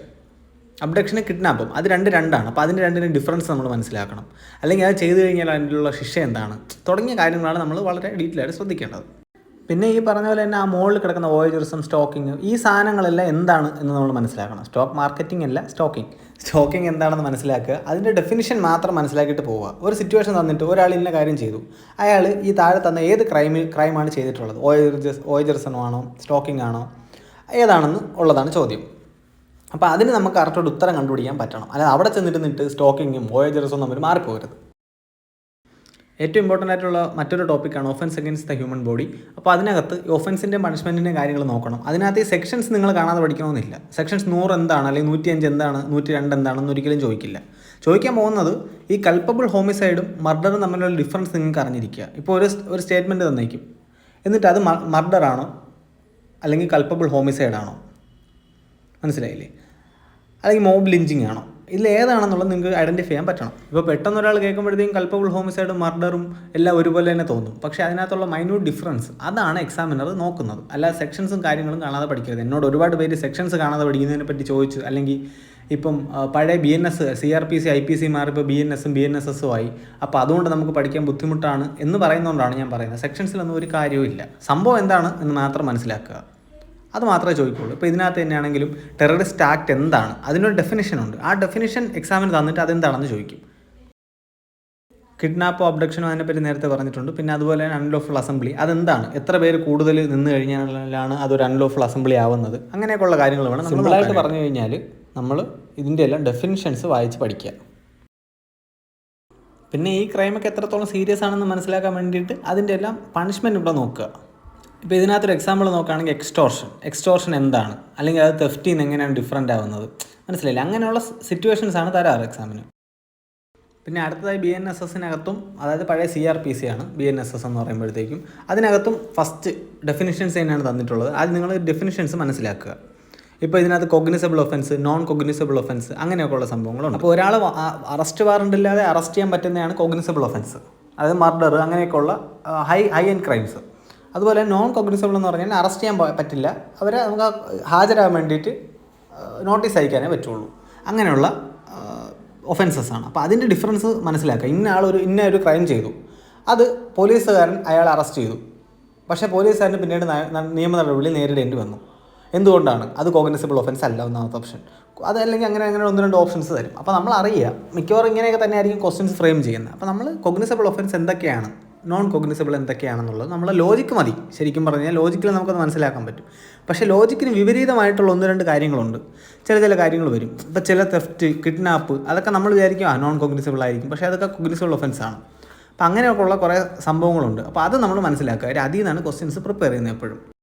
അബ്ഡക്ഷന് കിഡ്നാപ്പും അത് രണ്ട് രണ്ടാണ്. അപ്പോൾ അതിന്റെ രണ്ടിന്റെ ഡിഫറൻസ് നമ്മൾ മനസ്സിലാക്കണം. അല്ലെങ്കിൽ അത് ചെയ്തു കഴിഞ്ഞാൽ അതിനുള്ള ശിക്ഷ എന്താണ്? തുടങ്ങിയ കാര്യങ്ങളാണ് നമ്മൾ വളരെ ഡീറ്റെയിൽ ആയിട്ട് ശ്രദ്ധിക്കേണ്ടത്. പിന്നെ ഈ പറഞ്ഞ പോലെ തന്നെ ആ മുകളിൽ കിടക്കുന്ന വോയേജറിസം സ്റ്റോക്കിങ് ഈ സാധനങ്ങളെല്ലാം എന്താണ് എന്ന് നമ്മൾ മനസ്സിലാക്കണം. സ്റ്റോക്ക് മാർക്കറ്റിംഗ് അല്ല സ്റ്റോക്കിംഗ് സ്റ്റോക്കിംഗ് എന്താണെന്ന് മനസ്സിലാക്കുക. അതിന്റെ ഡെഫിനിഷൻ മാത്രം മനസ്സിലാക്കിയിട്ട് പോവുക. ഒരു സിറ്റുവേഷൻ തന്നിട്ട് ഒരാൾ ഇന്ന കാര്യം ചെയ്തു. അയാൾ ഈ താഴെ തന്ന ഏത് ക്രൈമിൽ ക്രൈമാണ് ചെയ്തിട്ടുള്ളത്? ഓയജർസ് ഓയജർസണോ ആണോ? സ്റ്റോക്കിംഗ് ആണോ? ഏതാണെന്ന് ഉള്ളതാണ് ചോദ്യം. അപ്പോൾ അതിന് നമുക്ക് കറക്റ്റായിട്ട് ഉത്തരം കണ്ടുപിടിക്കാൻ പറ്റണം. അല്ലാതെ അവിടെ ചെന്നിട്ട് നിന്നിട്ട് സ്റ്റോക്കിങ്ങും നമ്മൾ തമ്മിൽ മാറിപ്പോകരുത്. ഏറ്റവും ഇമ്പോർട്ടന്റ് ആയിട്ടുള്ള മറ്റൊരു ടോപ്പിക്കാണ് offence against the human body അപ്പോൾ അതിനകത്ത് ഒഫൻസിന്റെ പണിഷ്മെന്റിന്റെ കാര്യങ്ങൾ നോക്കണം. അതിനകത്ത് ഈ സെക്ഷൻസ് നിങ്ങൾ കാണാതെ പഠിക്കണമെന്നില്ല. സെക്ഷൻസ് നൂറ് എന്താണ് അല്ലെങ്കിൽ നൂറ്റി അഞ്ച് എന്താണ് നൂറ്റി രണ്ട് എന്താണെന്ന് ഒരിക്കലും ചോദിക്കില്ല. ചോദിക്കാൻ പോകുന്നത് ഈ കൾപ്പബിൾ ഹോമിസൈഡും മർഡറും തമ്മിലുള്ള ഡിഫറൻസ് നിങ്ങൾക്ക് അറിഞ്ഞിരിക്കുക. ഇപ്പോൾ ഒരു ഒരു സ്റ്റേറ്റ്മെന്റ് തന്നേക്കും. എന്നിട്ട് അത് മർഡറാണോ അല്ലെങ്കിൽ കൾപ്പബിൾ ഹോമിസൈഡാണോ മനസ്സിലായില്ലേ? അല്ലെങ്കിൽ മോബ് ലിഞ്ചിങ് ആണോ? ഇതിൽ ഏതാണെന്നുള്ളത് നിങ്ങൾക്ക് ഐഡന്റിഫൈ ചെയ്യാൻ പറ്റണം. ഇപ്പോൾ പെട്ടെന്ന് ഒരാൾ കേൾക്കുമ്പോഴത്തേക്കും കൾപ്പബിൾ ഹോമിസൈഡും മർഡറും എല്ലാം ഒരുപോലെ തന്നെ തോന്നും. പക്ഷേ അതിനകത്തുള്ള മൈന്യൂട്ട് ഡിഫറൻസ് അതാണ് എക്സാമിനർ നോക്കുന്നത്. അല്ല സെക്ഷൻസും കാര്യങ്ങളും കാണാതെ പഠിക്കരുത്. എന്നോട് ഒരുപാട് പേര് സെക്ഷൻസ് കാണാതെ പഠിക്കുന്നതിനെ പറ്റി ചോദിച്ചു അല്ലെങ്കിൽ ഇപ്പം പഴയ B N S C R P C I P C മാറിപ്പോൾ B N എസും ബി എൻ എസ് എസും ആയി. അപ്പോൾ അതുകൊണ്ട് നമുക്ക് പഠിക്കാൻ ബുദ്ധിമുട്ടാണ് എന്ന് പറയുന്നതുകൊണ്ടാണ് ഞാൻ പറയുന്നത്. സെക്ഷൻസിലൊന്നും ഒരു കാര്യവും ഇല്ല. സംഭവം എന്താണ് എന്ന് മാത്രം മനസ്സിലാക്കുക. അത് മാത്രമേ ചോദിക്കുള്ളൂ. ഇപ്പോൾ ഇതിനകത്ത് തന്നെയാണെങ്കിലും ടെററിസ്റ്റ് ആക്ട് എന്താണ്? അതിനൊരു ഡെഫിനിഷൻ ഉണ്ട്. ആ ഡെഫിനിഷൻ എക്സാമിന് തന്നിട്ട് അതെന്താണെന്ന് ചോദിക്കും. കിഡ്നാപ്പോ അബ്ഡക്ഷനോ അതിനെപ്പറ്റി നേരത്തെ പറഞ്ഞിട്ടുണ്ട്. പിന്നെ അതുപോലെ തന്നെ അൺലോഫുൾ അസംബ്ലി അതെന്താണ്? എത്ര പേര് കൂടുതൽ നിന്ന് കഴിഞ്ഞാലാണ് അതൊരു അൺലോഫുൾ അസംബ്ലി ആവുന്നത്? അങ്ങനെയൊക്കെയുള്ള കാര്യങ്ങൾ വേണം സിമ്പിളായിട്ട് പറഞ്ഞു കഴിഞ്ഞാൽ നമ്മൾ ഇതിന്റെ എല്ലാം ഡെഫിനിഷൻസ് വായിച്ച് പഠിക്കുക. പിന്നെ ഈ ക്രൈമൊക്കെ എത്രത്തോളം സീരിയസ് ആണെന്ന് മനസ്സിലാക്കാൻ വേണ്ടിയിട്ട് അതിന്റെ എല്ലാം പണിഷ്മെന്റ് ഇവിടെ നോക്കുക. ഇപ്പോൾ ഇതിനകത്തൊരു എക്സാമ്പിൾ നോക്കുകയാണെങ്കിൽ എക്സ്റ്റോർഷൻ എക്സ്റ്റോർഷൻ എന്താണ്? അല്ലെങ്കിൽ അത് തെഫ്റ്റിന്ന് എങ്ങനെയാണ് ഡിഫറെന്റ് ആവുന്നത്? മനസ്സിലായില്ല? അങ്ങനെയുള്ള സിറ്റുവേഷൻസ് ആണ് തരാറ് എക്സാമിന് പിന്നെ അടുത്തതായി ബി എൻ എസ് എസിനകത്തും അതായത് പഴയ സി ആർ പി സി ആണ് ബി എൻ എസ് എസ് എന്ന് പറയുമ്പോഴത്തേക്കും. അതിനകത്തും ഫസ്റ്റ് ഡെഫിനിഷൻസ് തന്നെയാണ് തന്നിട്ടുള്ളത്. അത് നിങ്ങൾ ഡെഫിനിഷൻസ് മനസ്സിലാക്കുക. ഇപ്പോൾ ഇതിനകത്ത് cognizable offence non cognizable offence അങ്ങനെയൊക്കെയുള്ള സംഭവങ്ങളുണ്ട്. അപ്പോൾ ഒരാൾ അറസ്റ്റ് വാറണ്ട് ഇല്ലാതെ അറസ്റ്റ് ചെയ്യാൻ പറ്റുന്നതാണ് കൊഗ്നിസബിൾ ഒഫൻസ് അതായത് മർഡർ അങ്ങനെയൊക്കെയുള്ള ഹൈ ഹൈ എൻഡ് ക്രൈംസ് അതുപോലെ നോൺ കോഗ്നിസബിൾ എന്ന് പറഞ്ഞാൽ അറസ്റ്റ് ചെയ്യാൻ പറ്റില്ല. അവരെ നമുക്ക് ഹാജരാകാൻ വേണ്ടിയിട്ട് നോട്ടീസ് അയക്കാനേ പറ്റുള്ളൂ. അങ്ങനെയുള്ള ഒഫൻസസ് ആണ്. അപ്പോൾ അതിന്റെ ഡിഫറൻസ് മനസ്സിലാക്കുക. ഇന്ന ആളൊരു ഇന്ന ഒരു ക്രൈം ചെയ്തു. അത് പോലീസുകാരൻ അയാളെ അറസ്റ്റ് ചെയ്തു. പക്ഷേ പോലീസുകാരന് പിന്നീട് നിയമ നടപടി നേരിടേണ്ടി വന്നു. എന്തുകൊണ്ടാണ്? അത് കോഗ്നിസിബിൾ ഒഫൻസ് അല്ല ഒന്നാമത്തെ ഓപ്ഷൻ അതല്ലെങ്കിൽ അങ്ങനെ അങ്ങനെ ഒന്ന് രണ്ട് ഓപ്ഷൻസ് തരും. അപ്പോൾ നമ്മൾ അറിയുക മിക്കവാറും ഇങ്ങനെയൊക്കെ തന്നെ ആയിരിക്കും ക്വസ്റ്റ്യൻസ് ഫ്രെയിം ചെയ്യുന്നത്. അപ്പോൾ നമ്മൾ കോഗ്നിസിബിൾ ഒഫൻസ് എന്തൊക്കെയാണ്? നോൺ കോഗ്നിസിബിൾ എന്തൊക്കെയാണെന്നുള്ളത് നമ്മളെ ലോജിക്ക് മതി. ശരിക്കും പറഞ്ഞു കഴിഞ്ഞാൽ ലോജിക്കിൽ നമുക്കത് മനസ്സിലാക്കാൻ പറ്റും. പക്ഷേ ലോജിക്കിന് വിപരീതമായിട്ടുള്ള ഒന്ന് രണ്ട് കാര്യങ്ങളുണ്ട്. ചില ചില കാര്യങ്ങൾ വരും. ഇപ്പോൾ ചില തെഫ്റ്റ് കിഡ്നാപ്പ് അതൊക്കെ നമ്മൾ വിചാരിക്കും ആ നോൺ കോഗ്നിസിബിൾ ആയിരിക്കും. പക്ഷേ അതൊക്കെ കോഗ്നിസിബിൾ ഒഫൻസ് ആണ്. അപ്പോൾ അങ്ങനെയൊക്കെയുള്ള കുറേ സംഭവങ്ങളുണ്ട്. അപ്പോൾ അത് നമ്മൾ മനസ്സിലാക്കുക. അവർ അതിൽ നിന്നാണ് ക്വസ്റ്റ്യൻസ് പ്രിപ്പയർ ചെയ്യുന്നത് എപ്പോഴും.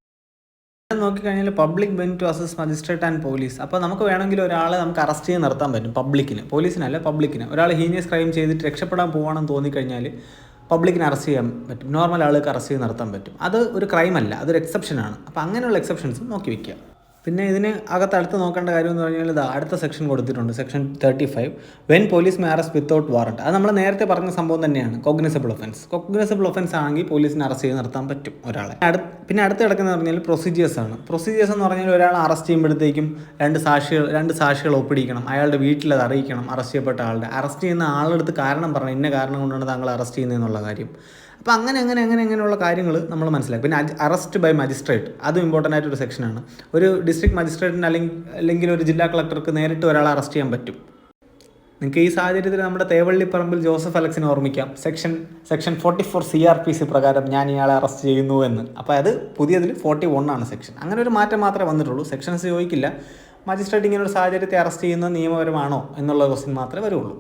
നോക്കിക്കഴിഞ്ഞാൽ public Ben to assess magistrate and police അപ്പോൾ നമുക്ക് വേണമെങ്കിൽ ഒരാളെ നമുക്ക് അറസ്റ്റ് ചെയ്ത് നിർത്താൻ പറ്റും പബ്ലിക്കിന് പോലീസിനല്ല പബ്ലിക്കിന് ഒരാൾ ഹീനിയസ് ക്രൈം ചെയ്തിട്ട് രക്ഷപ്പെടാൻ പോവാണെന്ന് തോന്നിക്കഴിഞ്ഞാൽ പബ്ലിക്കിന് അറസ്റ്റ് ചെയ്യാൻ പറ്റും. നോർമൽ ആൾക്ക് അറസ്റ്റ് ചെയ്ത് നടത്താൻ പറ്റും. അത് ഒരു ക്രൈം അല്ല അതൊരു എക്സെപ്ഷനാണ് അപ്പോൾ അങ്ങനെയുള്ള എക്സെപ്ഷൻസ് നോക്കി വയ്ക്കുക പിന്നെ ഇതിന് അകത്ത് അടുത്ത് നോക്കേണ്ട കാര്യം എന്ന് പറഞ്ഞാൽ ഇതാ അടുത്ത സെക്ഷൻ കൊടുത്തിട്ടുണ്ട് section thirty five when police may arrest without warrant അത് നമ്മൾ നേരത്തെ പറഞ്ഞ സംഭവം തന്നെയാണ് കോഗ്നിസബിൾ ഒഫൻസ് കോഗ്നിസബിൾ ഒഫൻസ് ആണെങ്കിൽ പോലീസിനെ അറസ്റ്റ് ചെയ്ത് നിർത്താൻ പറ്റും ഒരാളെ. പിന്നെ അടുത്ത് കിടക്കുന്നത് പറഞ്ഞാൽ പ്രൊസീജിയേഴ്സ് ആണ്. പ്രൊസീജിയേഴ്സ് എന്ന് പറഞ്ഞാൽ ഒരാൾ അറസ്റ്റ് ചെയ്യുമ്പോഴത്തേക്കും രണ്ട് സാക്ഷികൾ രണ്ട് സാക്ഷികൾ ഒപ്പിടിക്കണം. അയാളുടെ വീട്ടിൽ അത് അറിയിക്കണം അറസ്റ്റ് ചെയ്യപ്പെട്ട ആളുടെ. അറസ്റ്റ് ചെയ്യുന്ന ആളെടുത്ത് കാരണം പറയണം ഇന്ന കാരണം കൊണ്ടാണ് താങ്കൾ അറസ്റ്റ് ചെയ്യുന്നതെന്നുള്ള കാര്യം. അപ്പോൾ അങ്ങനെ അങ്ങനെ അങ്ങനെ അങ്ങനെയുള്ള കാര്യങ്ങൾ നമ്മൾ മനസ്സിലാക്കും. പിന്നെ അറസ്റ്റ് ബൈ മജിസ്ട്രേറ്റ് അതും ഇമ്പോർട്ടന്റ് ആയിട്ടൊരു സെക്ഷനാണ് ഒരു ഡിസ്ട്രിക്ട് മജിസ്ട്രേറ്റിന് അല്ലെങ്കിൽ അല്ലെങ്കിൽ ഒരു ജില്ലാ കളക്ടർക്ക് നേരിട്ട് ഒരാളെ അറസ്റ്റ് ചെയ്യാൻ പറ്റും. നിങ്ങൾക്ക് ഈ സാഹചര്യത്തിൽ നമ്മുടെ തേവള്ളിപ്പറമ്പിൽ ജോസഫ് അലക്സിനെ ഓർമ്മിക്കാം. Section section forty four C R P C പ്രകാരം ഞാൻ ഇയാളെ അറസ്റ്റ് ചെയ്യുന്നു എന്ന്. അപ്പോൾ അത് പുതിയതിൽ ഫോർട്ടി വൺ ആണ് സെക്ഷൻ അങ്ങനെ ഒരു മാറ്റം മാത്രമേ വന്നിട്ടുള്ളൂ. സെക്ഷൻസ് ചോദിക്കില്ല. മജിസ്ട്രേറ്റ് ഇങ്ങനെ ഒരു സാഹചര്യത്തെ അറസ്റ്റ് ചെയ്യുന്നത് നിയമപരമാണോ എന്നുള്ള ക്വസ്റ്റ്യൻ മാത്രമേ വരുള്ളൂ.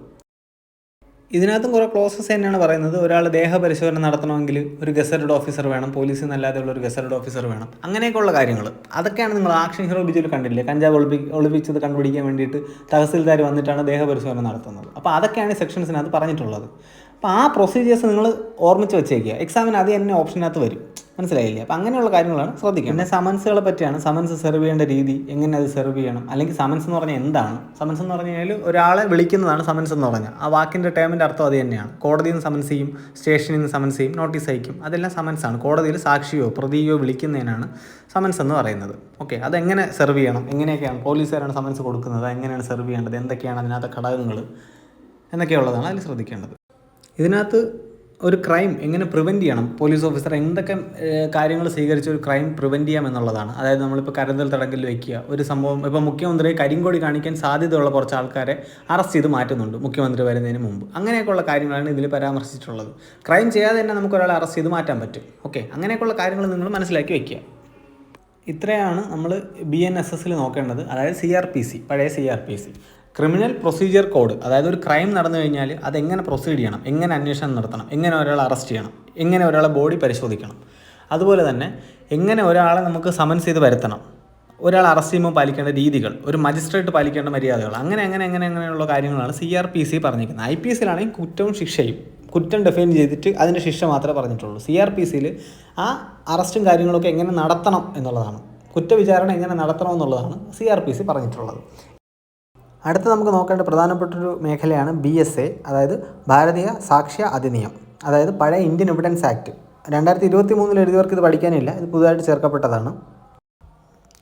ഇതിനകത്തും കുറേ ക്ലോസസ് തന്നെയാണ് പറയുന്നത്. ഒരാൾ ദേഹപരിശോധന നടത്തണമെങ്കിൽ ഒരു ഗസറ്റഡ് ഓഫീസർ വേണം പോലീസിൽ നിന്നല്ലാതെയുള്ള ഒരു ഗസറ്റഡ് ഓഫീസർ വേണം. അങ്ങനെയൊക്കെയുള്ള കാര്യങ്ങൾ അതൊക്കെയാണ് നിങ്ങൾ ആക്ഷൻ ഹീറോ ബിജുവിൽ കണ്ടില്ലേ? കഞ്ചാവ് ഒളിപ്പി ഒളിപ്പിച്ചത് കണ്ടുപിടിക്കാൻ വേണ്ടിയിട്ട് തഹസിൽദാർ വന്നിട്ടാണ് ദേഹപരിശോധന നടത്തുന്നത്. അപ്പോൾ അതൊക്കെയാണ് സെക്ഷൻസിനകത്ത് പറഞ്ഞിട്ടുള്ളത്. അപ്പോൾ ആ പ്രൊസീജിയേഴ്സ് നിങ്ങൾ ഓർമ്മിച്ച് വെച്ചേക്കുക. എക്സാമിന് അത് തന്നെ ഓപ്ഷനകത്ത് വരും. മനസ്സിലായില്ലേ? അപ്പോൾ അങ്ങനെയുള്ള കാര്യങ്ങളാണ് ശ്രദ്ധിക്കുന്നത് പിന്നെ സമൻസുകളെ പറ്റിയാണ്. സമൻസ് സെർവ് ചെയ്യേണ്ട രീതി എങ്ങനെ അത് സെർവ് ചെയ്യണം? അല്ലെങ്കിൽ സമൻസ് എന്ന് പറഞ്ഞാൽ എന്താണ്? സമൻസ് എന്ന് പറഞ്ഞു കഴിഞ്ഞാൽ ഒരാളെ വിളിക്കുന്നതാണ് സമൻസ് എന്ന് പറഞ്ഞാൽ. ആ വാക്കിന്റെ ടേമിന്റെ അർത്ഥം അത് തന്നെയാണ്. കോടതിയിൽ നിന്ന് സമൻസ് ചെയ്യും സ്റ്റേഷനിൽ നിന്ന് സമൻസ് ചെയ്യും നോട്ടീസ് അയക്കും. അതെല്ലാം സമൻസ് ആണ്. കോടതിയിൽ സാക്ഷിയോ പ്രതിയോ വിളിക്കുന്നതിനാണ് സമൻസ് എന്ന് പറയുന്നത്. ഓക്കെ അതെങ്ങനെ സെർവ് ചെയ്യണം? എങ്ങനെയൊക്കെയാണ് പോലീസുകാരാണ് സമൻസ് കൊടുക്കുന്നത്? എങ്ങനെയാണ് സെർവ് ചെയ്യേണ്ടത്? എന്തൊക്കെയാണ് അതിനകത്തെ ഘടകങ്ങൾ എന്നൊക്കെയുള്ളതാണ് അതിൽ ശ്രദ്ധിക്കേണ്ടത്. ഇതിനകത്ത് ഒരു ക്രൈം എങ്ങനെ പ്രിവെന്റ് ചെയ്യണം? പോലീസ് ഓഫീസർ എന്തൊക്കെ കാര്യങ്ങൾ സ്വീകരിച്ച് ഒരു ക്രൈം പ്രിവെന്റ് ചെയ്യാം എന്നുള്ളതാണ്. അതായത് നമ്മളിപ്പോൾ കരുതൽ തടങ്കലിൽ വയ്ക്കുക ഒരു സംഭവം ഇപ്പോൾ മുഖ്യമന്ത്രി കരിങ്കൊടി കാണിക്കാൻ സാധ്യതയുള്ള കുറച്ച് ആൾക്കാരെ അറസ്റ്റ് ചെയ്ത് മാറ്റുന്നുണ്ട് മുഖ്യമന്ത്രി വരുന്നതിന് മുമ്പ്. അങ്ങനെയൊക്കെയുള്ള കാര്യങ്ങളാണ് ഇതിൽ പരാമർശിച്ചിട്ടുള്ളത്. ക്രൈം ചെയ്യാതെ തന്നെ നമുക്ക് ഒരാളെ അറസ്റ്റ് ചെയ്ത് മാറ്റാൻ പറ്റും. ഓക്കെ അങ്ങനെയൊക്കെയുള്ള കാര്യങ്ങൾ നിങ്ങൾ മനസ്സിലാക്കി വയ്ക്കുക ഇത്രയാണ് നമ്മൾ ബി എൻ എസ് എസിൽ നോക്കേണ്ടത്. അതായത് സി ആർ പി സി പഴയ C R P C criminal procedure code അതായത് ഒരു ക്രൈം നടന്നു കഴിഞ്ഞാൽ അതെങ്ങനെ പ്രൊസീഡ് ചെയ്യണം എങ്ങനെ അന്വേഷണം നടത്തണം എങ്ങനെ ഒരാളെ അറസ്റ്റ് ചെയ്യണം എങ്ങനെ ഒരാളെ ബോഡി പരിശോധിക്കണം അതുപോലെ തന്നെ എങ്ങനെ ഒരാളെ നമുക്ക് സമൻസ് ചെയ്ത് വരുത്തണം ഒരാൾ അറസ്റ്റ് ചെയ്യുമ്പോൾ പാലിക്കേണ്ട രീതികൾ ഒരു മജിസ്ട്രേറ്റ് പാലിക്കേണ്ട മര്യാദകൾ അങ്ങനെ അങ്ങനെ അങ്ങനെ അങ്ങനെയുള്ള കാര്യങ്ങളാണ് സി ആർ പി സി പറഞ്ഞിരിക്കുന്നത്. ഐ പി എസിലാണെങ്കിൽ കുറ്റവും ശിക്ഷയും കുറ്റം ഡിഫൈൻ ചെയ്തിട്ട് അതിന്റെ ശിക്ഷ മാത്രമേ പറഞ്ഞിട്ടുള്ളൂ. സി ആർ പി സിയിൽ ആ അറസ്റ്റും കാര്യങ്ങളൊക്കെ എങ്ങനെ നടത്തണം എന്നുള്ളതാണ്. കുറ്റവിചാരണ എങ്ങനെ നടത്തണം എന്നുള്ളതാണ് സി ആർ പി സി പറഞ്ഞിട്ടുള്ളത്. അടുത്ത് നമുക്ക് നോക്കേണ്ട പ്രധാനപ്പെട്ട ഒരു മേഖലയാണ് ബി എസ് എ അതായത് ഭാരതീയ സാക്ഷ്യ അധിനിയം. അതായത് പഴയ ഇന്ത്യൻ എവിഡൻസ് ആക്ട്. രണ്ടായിരത്തി ഇരുപത്തി മൂന്നിൽ എഴുതിയവർക്ക് ഇത് പഠിക്കാനില്ല ഇത് പുതുതായിട്ട് ചേർക്കപ്പെട്ടതാണ്.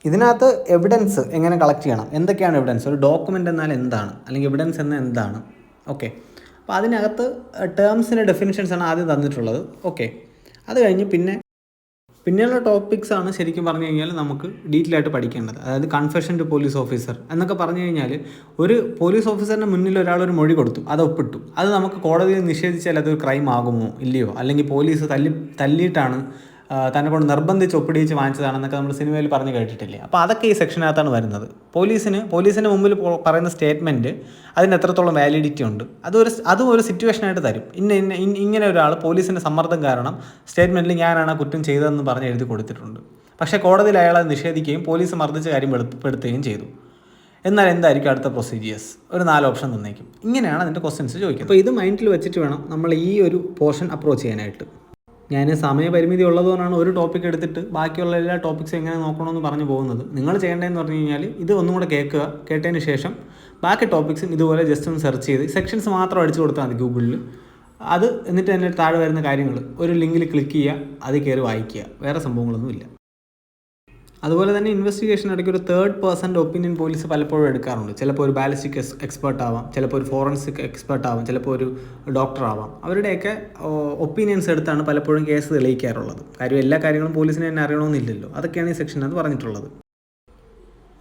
ഇതിനകത്ത് എവിഡൻസ് എങ്ങനെ കളക്ട് ചെയ്യണം? എന്തൊക്കെയാണ് എവിഡൻസ്? ഒരു ഡോക്യുമെന്റ് എന്നാൽ എന്താണ്? അല്ലെങ്കിൽ എവിഡൻസ് എന്ന എന്താണ്? ഓക്കെ. അപ്പോൾ അതിനകത്ത് ടേംസിന്റെ ഡെഫിനിഷൻസ് ആണ് ആദ്യം തന്നിട്ടുള്ളത്. ഓക്കെ. അത് കഴിഞ്ഞ് പിന്നെ പിന്നെയുള്ള ടോപ്പിക്സ് ആണ് ശരിക്കും പറഞ്ഞു കഴിഞ്ഞാൽ നമുക്ക് ഡീറ്റെയിൽ ആയിട്ട് പഠിക്കേണ്ടത്. അതായത് കൺഫെഷൻ ടു പോലീസ് ഓഫീസർ എന്നൊക്കെ പറഞ്ഞു കഴിഞ്ഞാൽ ഒരു പോലീസ് ഓഫീസറിന്റെ മുന്നിൽ ഒരാൾ ഒരു മൊഴി കൊടുത്തു അത് ഒപ്പിട്ടു. അത് നമുക്ക് കോടതിയിൽ നിഷേധിച്ചാൽ അതൊരു ക്രൈം ആകുമോ ഇല്ലയോ? അല്ലെങ്കിൽ പോലീസ് തല്ലി തല്ലിയിട്ടാണ് തന്നെ കൊണ്ട് നിർബന്ധിച്ച് ഒപ്പിടിച്ച് വാങ്ങിച്ചതാണെന്നൊക്കെ നമ്മൾ സിനിമയിൽ പറഞ്ഞു കേട്ടിട്ടില്ലേ. അപ്പോൾ അതൊക്കെ ഈ സെക്ഷനകത്താണ് വരുന്നത്. പോലീസിന് പോലീസിന്റെ മുമ്പിൽ പറയുന്ന സ്റ്റേറ്റ്മെന്റ് അതിന് എത്രത്തോളം വാലിഡിറ്റി ഉണ്ട്? അതൊരു അതും ഒരു സിറ്റുവേഷനായിട്ട് തരും. ഇന്ന ഇന്ന ഇങ്ങനെ ഒരാൾ പോലീസിന്റെ സമ്മർദ്ദം കാരണം സ്റ്റേറ്റ്മെന്റിൽ ഞാനാണ് കുറ്റം ചെയ്തതെന്ന് പറഞ്ഞ് എഴുതി കൊടുത്തിട്ടുണ്ട്. പക്ഷേ കോടതിയിൽ അയാളെ നിഷേധിക്കുകയും പോലീസ് മർദ്ദിച്ച കാര്യം വെളിപ്പെടുത്തുകയും ചെയ്തു. എന്നാൽ എന്തായിരിക്കും അടുത്ത പ്രൊസീജിയേഴ്സ് ഒരു നാല് ഓപ്ഷൻ തന്നേക്കും. ഇങ്ങനെയാണ് അതിന്റെ ക്വസ്റ്റ്യൻസ് ചോദിക്കുന്നത്. അപ്പോൾ ഇത് മൈൻഡിൽ വെച്ചിട്ട് വേണം നമ്മൾ ഈ ഒരു പോർഷൻ അപ്രോച്ച് ചെയ്യാനായിട്ട്. ഞാൻ സമയപരിമിതി ഉള്ളതുകൊണ്ടാണ് ഒരു ടോപ്പിക് എടുത്തിട്ട് ബാക്കിയുള്ള എല്ലാ ടോപ്പിക്സും എങ്ങനെ നോക്കണമെന്ന് പറഞ്ഞു പോകുന്നത്. നിങ്ങൾ ചെയ്യേണ്ടതെന്ന് പറഞ്ഞു കഴിഞ്ഞാൽ ഇത് ഒന്നും കൂടെ കേൾക്കുക. കേട്ടതിന് ശേഷം ബാക്കി ടോപ്പിക്സും ഇതുപോലെ ജസ്റ്റ് ഒന്ന് സെർച്ച് ചെയ്ത് സെക്ഷൻസ് മാത്രം അടിച്ചു കൊടുത്താൽ മതി ഗൂഗിളിൽ അത് എന്നിട്ട് തന്നെ താഴെ വരുന്ന കാര്യങ്ങൾ ഒരു ലിങ്കിൽ ക്ലിക്ക് ചെയ്യുക അത് കയറി വായിക്കുക. വേറെ സംഭവങ്ങളൊന്നുമില്ല. അതുപോലെ തന്നെ ഇൻവെസ്റ്റിഗേഷൻ ഇടയ്ക്ക് ഒരു തേർഡ് പേഴ്സന്റെ ഒപ്പീനിയൻ പോലീസ് പലപ്പോഴും എടുക്കാറുണ്ട്. ചിലപ്പോൾ ഒരു ബാലിസ്റ്റിക് എക്സ്പേർട്ട് ആവാം ചിലപ്പോൾ ഒരു ഫോറൻസിക് എക്സ്പേർട്ട് ആവാം ചിലപ്പോൾ ഒരു ഡോക്ടർ ആവാം. അവരുടെയൊക്കെ ഒപ്പീനിയൻസ് എടുത്താണ് പലപ്പോഴും കേസ് തെളിയിക്കാറുള്ളത്. കാര്യം എല്ലാ കാര്യങ്ങളും പോലീസിന് തന്നെ അറിയണമെന്നില്ലല്ലോ. അതൊക്കെയാണ് ഈ സെക്ഷനകത്ത് പറഞ്ഞിട്ടുള്ളത്.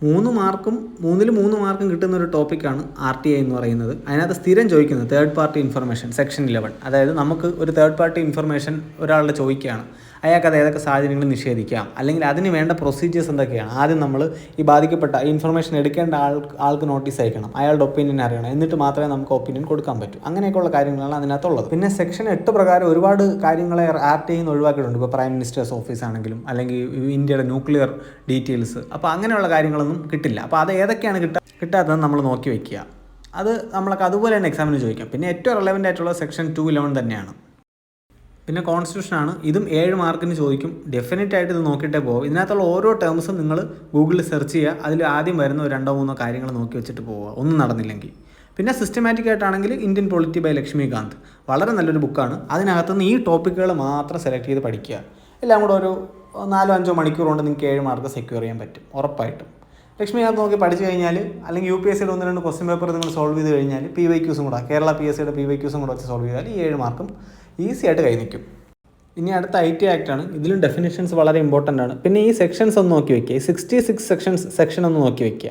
മൂന്ന് മാർക്കും മൂന്നിൽ മൂന്ന് മാർക്കും കിട്ടുന്ന ഒരു ടോപ്പിക്കാണ് ആർ ടി ഐ എന്ന് പറയുന്നത്. അതിനകത്ത് സ്ഥിരം ചോദിക്കുന്നത് third party information section eleven അതായത് നമുക്ക് ഒരു തേർഡ് പാർട്ടി ഇൻഫർമേഷൻ ഒരാളുടെ ചോദിക്കുകയാണ്. അയാൾക്ക് അത് ഏതൊക്കെ സാഹചര്യങ്ങളിൽ നിഷേധിക്കാം? അല്ലെങ്കിൽ അതിന് വേണ്ട പ്രൊസീജിയേഴ്സ് എന്തൊക്കെയാണ്? ആദ്യം നമ്മൾ ഈ ബാധിക്കപ്പെട്ട ഇൻഫർമേഷൻ എടുക്കേണ്ട ആൾ ആൾക്ക് നോട്ടീസ് അയക്കണം. അയാളുടെ ഒപ്പീനിയൻ അറിയണം. എന്നിട്ട് മാത്രമേ നമുക്ക് ഒപ്പീനിയൻ കൊടുക്കാൻ പറ്റൂ. അങ്ങനെയൊക്കെയുള്ള കാര്യങ്ങളാണ് അതിനകത്തുള്ളത്. പിന്നെ സെക്ഷൻ എട്ട് പ്രകാരം ഒരുപാട് കാര്യങ്ങളെ ആർ ടി ഐന്ന് ഒഴിവാക്കിയിട്ടുണ്ട് ഇപ്പോൾ പ്രൈം മിനിസ്റ്റേഴ്സ് ഓഫീസ് ആണെങ്കിലും അല്ലെങ്കിൽ ഇന്ത്യയുടെ ന്യൂക്ലിയർ ഡീറ്റെയിൽസ് അപ്പോൾ അങ്ങനെയുള്ള കാര്യങ്ങളൊന്നും കിട്ടില്ല. അപ്പോൾ അത് ഏതൊക്കെയാണ് കിട്ടാ കിട്ടാത്തത് നമ്മൾ നോക്കി വെക്കുക. അത് നമ്മളൊക്കെ അതുപോലെ തന്നെ എക്സാമിന് ചോദിക്കാം. പിന്നെ ഏറ്റവും റിലവന്റ് ആയിട്ടുള്ള സെക്ഷൻ ടു ഇലവൻ തന്നെയാണ്. പിന്നെ കോൺസ്റ്റിറ്റ്യൂഷനാണ് ഇതും ഏഴ് മാർക്കിന് ചോദിക്കും. ഡെഫിനറ്റ് ആയിട്ട് ഇത് നോക്കിയിട്ടേ പോകും ഇതിനകത്തുള്ള ഓരോ ടേംസും നിങ്ങൾ ഗൂഗിളിൽ സെർച്ച് ചെയ്യുക. അതിൽ ആദ്യം വരുന്ന രണ്ടോ മൂന്നോ കാര്യങ്ങൾ നോക്കി വെച്ചിട്ട് പോവുക. ഒന്നും നടന്നില്ലെങ്കിൽ. പിന്നെ സിസ്റ്റമാറ്റിക് ആയിട്ടാണെങ്കിൽ ഇന്ത്യൻ പൊളിറ്റി ബൈ ലക്ഷ്മികാന്ത് വളരെ നല്ലൊരു ബുക്കാണ് അതിനകത്തുനിന്ന് ഈ ടോപ്പിക്കുകൾ മാത്രം സെലക്ട് ചെയ്ത് പഠിക്കുക. എല്ലാം കൂടെ ഒരു നാലോ അഞ്ചോ മണിക്കൂർ കൊണ്ട് നിങ്ങൾക്ക് ഏഴ് മാർക്ക് സെക്യൂർ ചെയ്യാൻ പറ്റും. ഉറപ്പായിട്ടും. ലക്ഷ്മികാന്ത് നോക്കി പഠിച്ചു കഴിഞ്ഞാൽ അല്ലെങ്കിൽ യു പി എസ് ഒന്ന് രണ്ട് ക്വസ്റ്റ്യൻ പേപ്പർ നിങ്ങൾ സോൾവ് ചെയ്ത് കഴിഞ്ഞാൽ പി വൈ ക്യൂസും കൂടെ കേരള പി എസ് സിയുടെ പി വൈ ക്യൂസും കൂടെ വെച്ച് സോൾവ് ചെയ്താൽ ഈ ഏഴ് മാർക്കും ഈസി ആയിട്ട് കൈ നിൽക്കും ഇനി അടുത്ത ഐ ടി ആക്ട് ആണ്. ഇതിലും ഡെഫിനേഷൻസ് വളരെ ഇമ്പോർട്ടന്റ് ആണ്. പിന്നെ ഈ സെക്ഷൻസ് ഒന്ന് നോക്കി വയ്ക്കുക ഈ സിക്സ്റ്റി സിക്സ് സെക്ഷൻസ് സെക്ഷൻ ഒന്ന് നോക്കി വയ്ക്കുക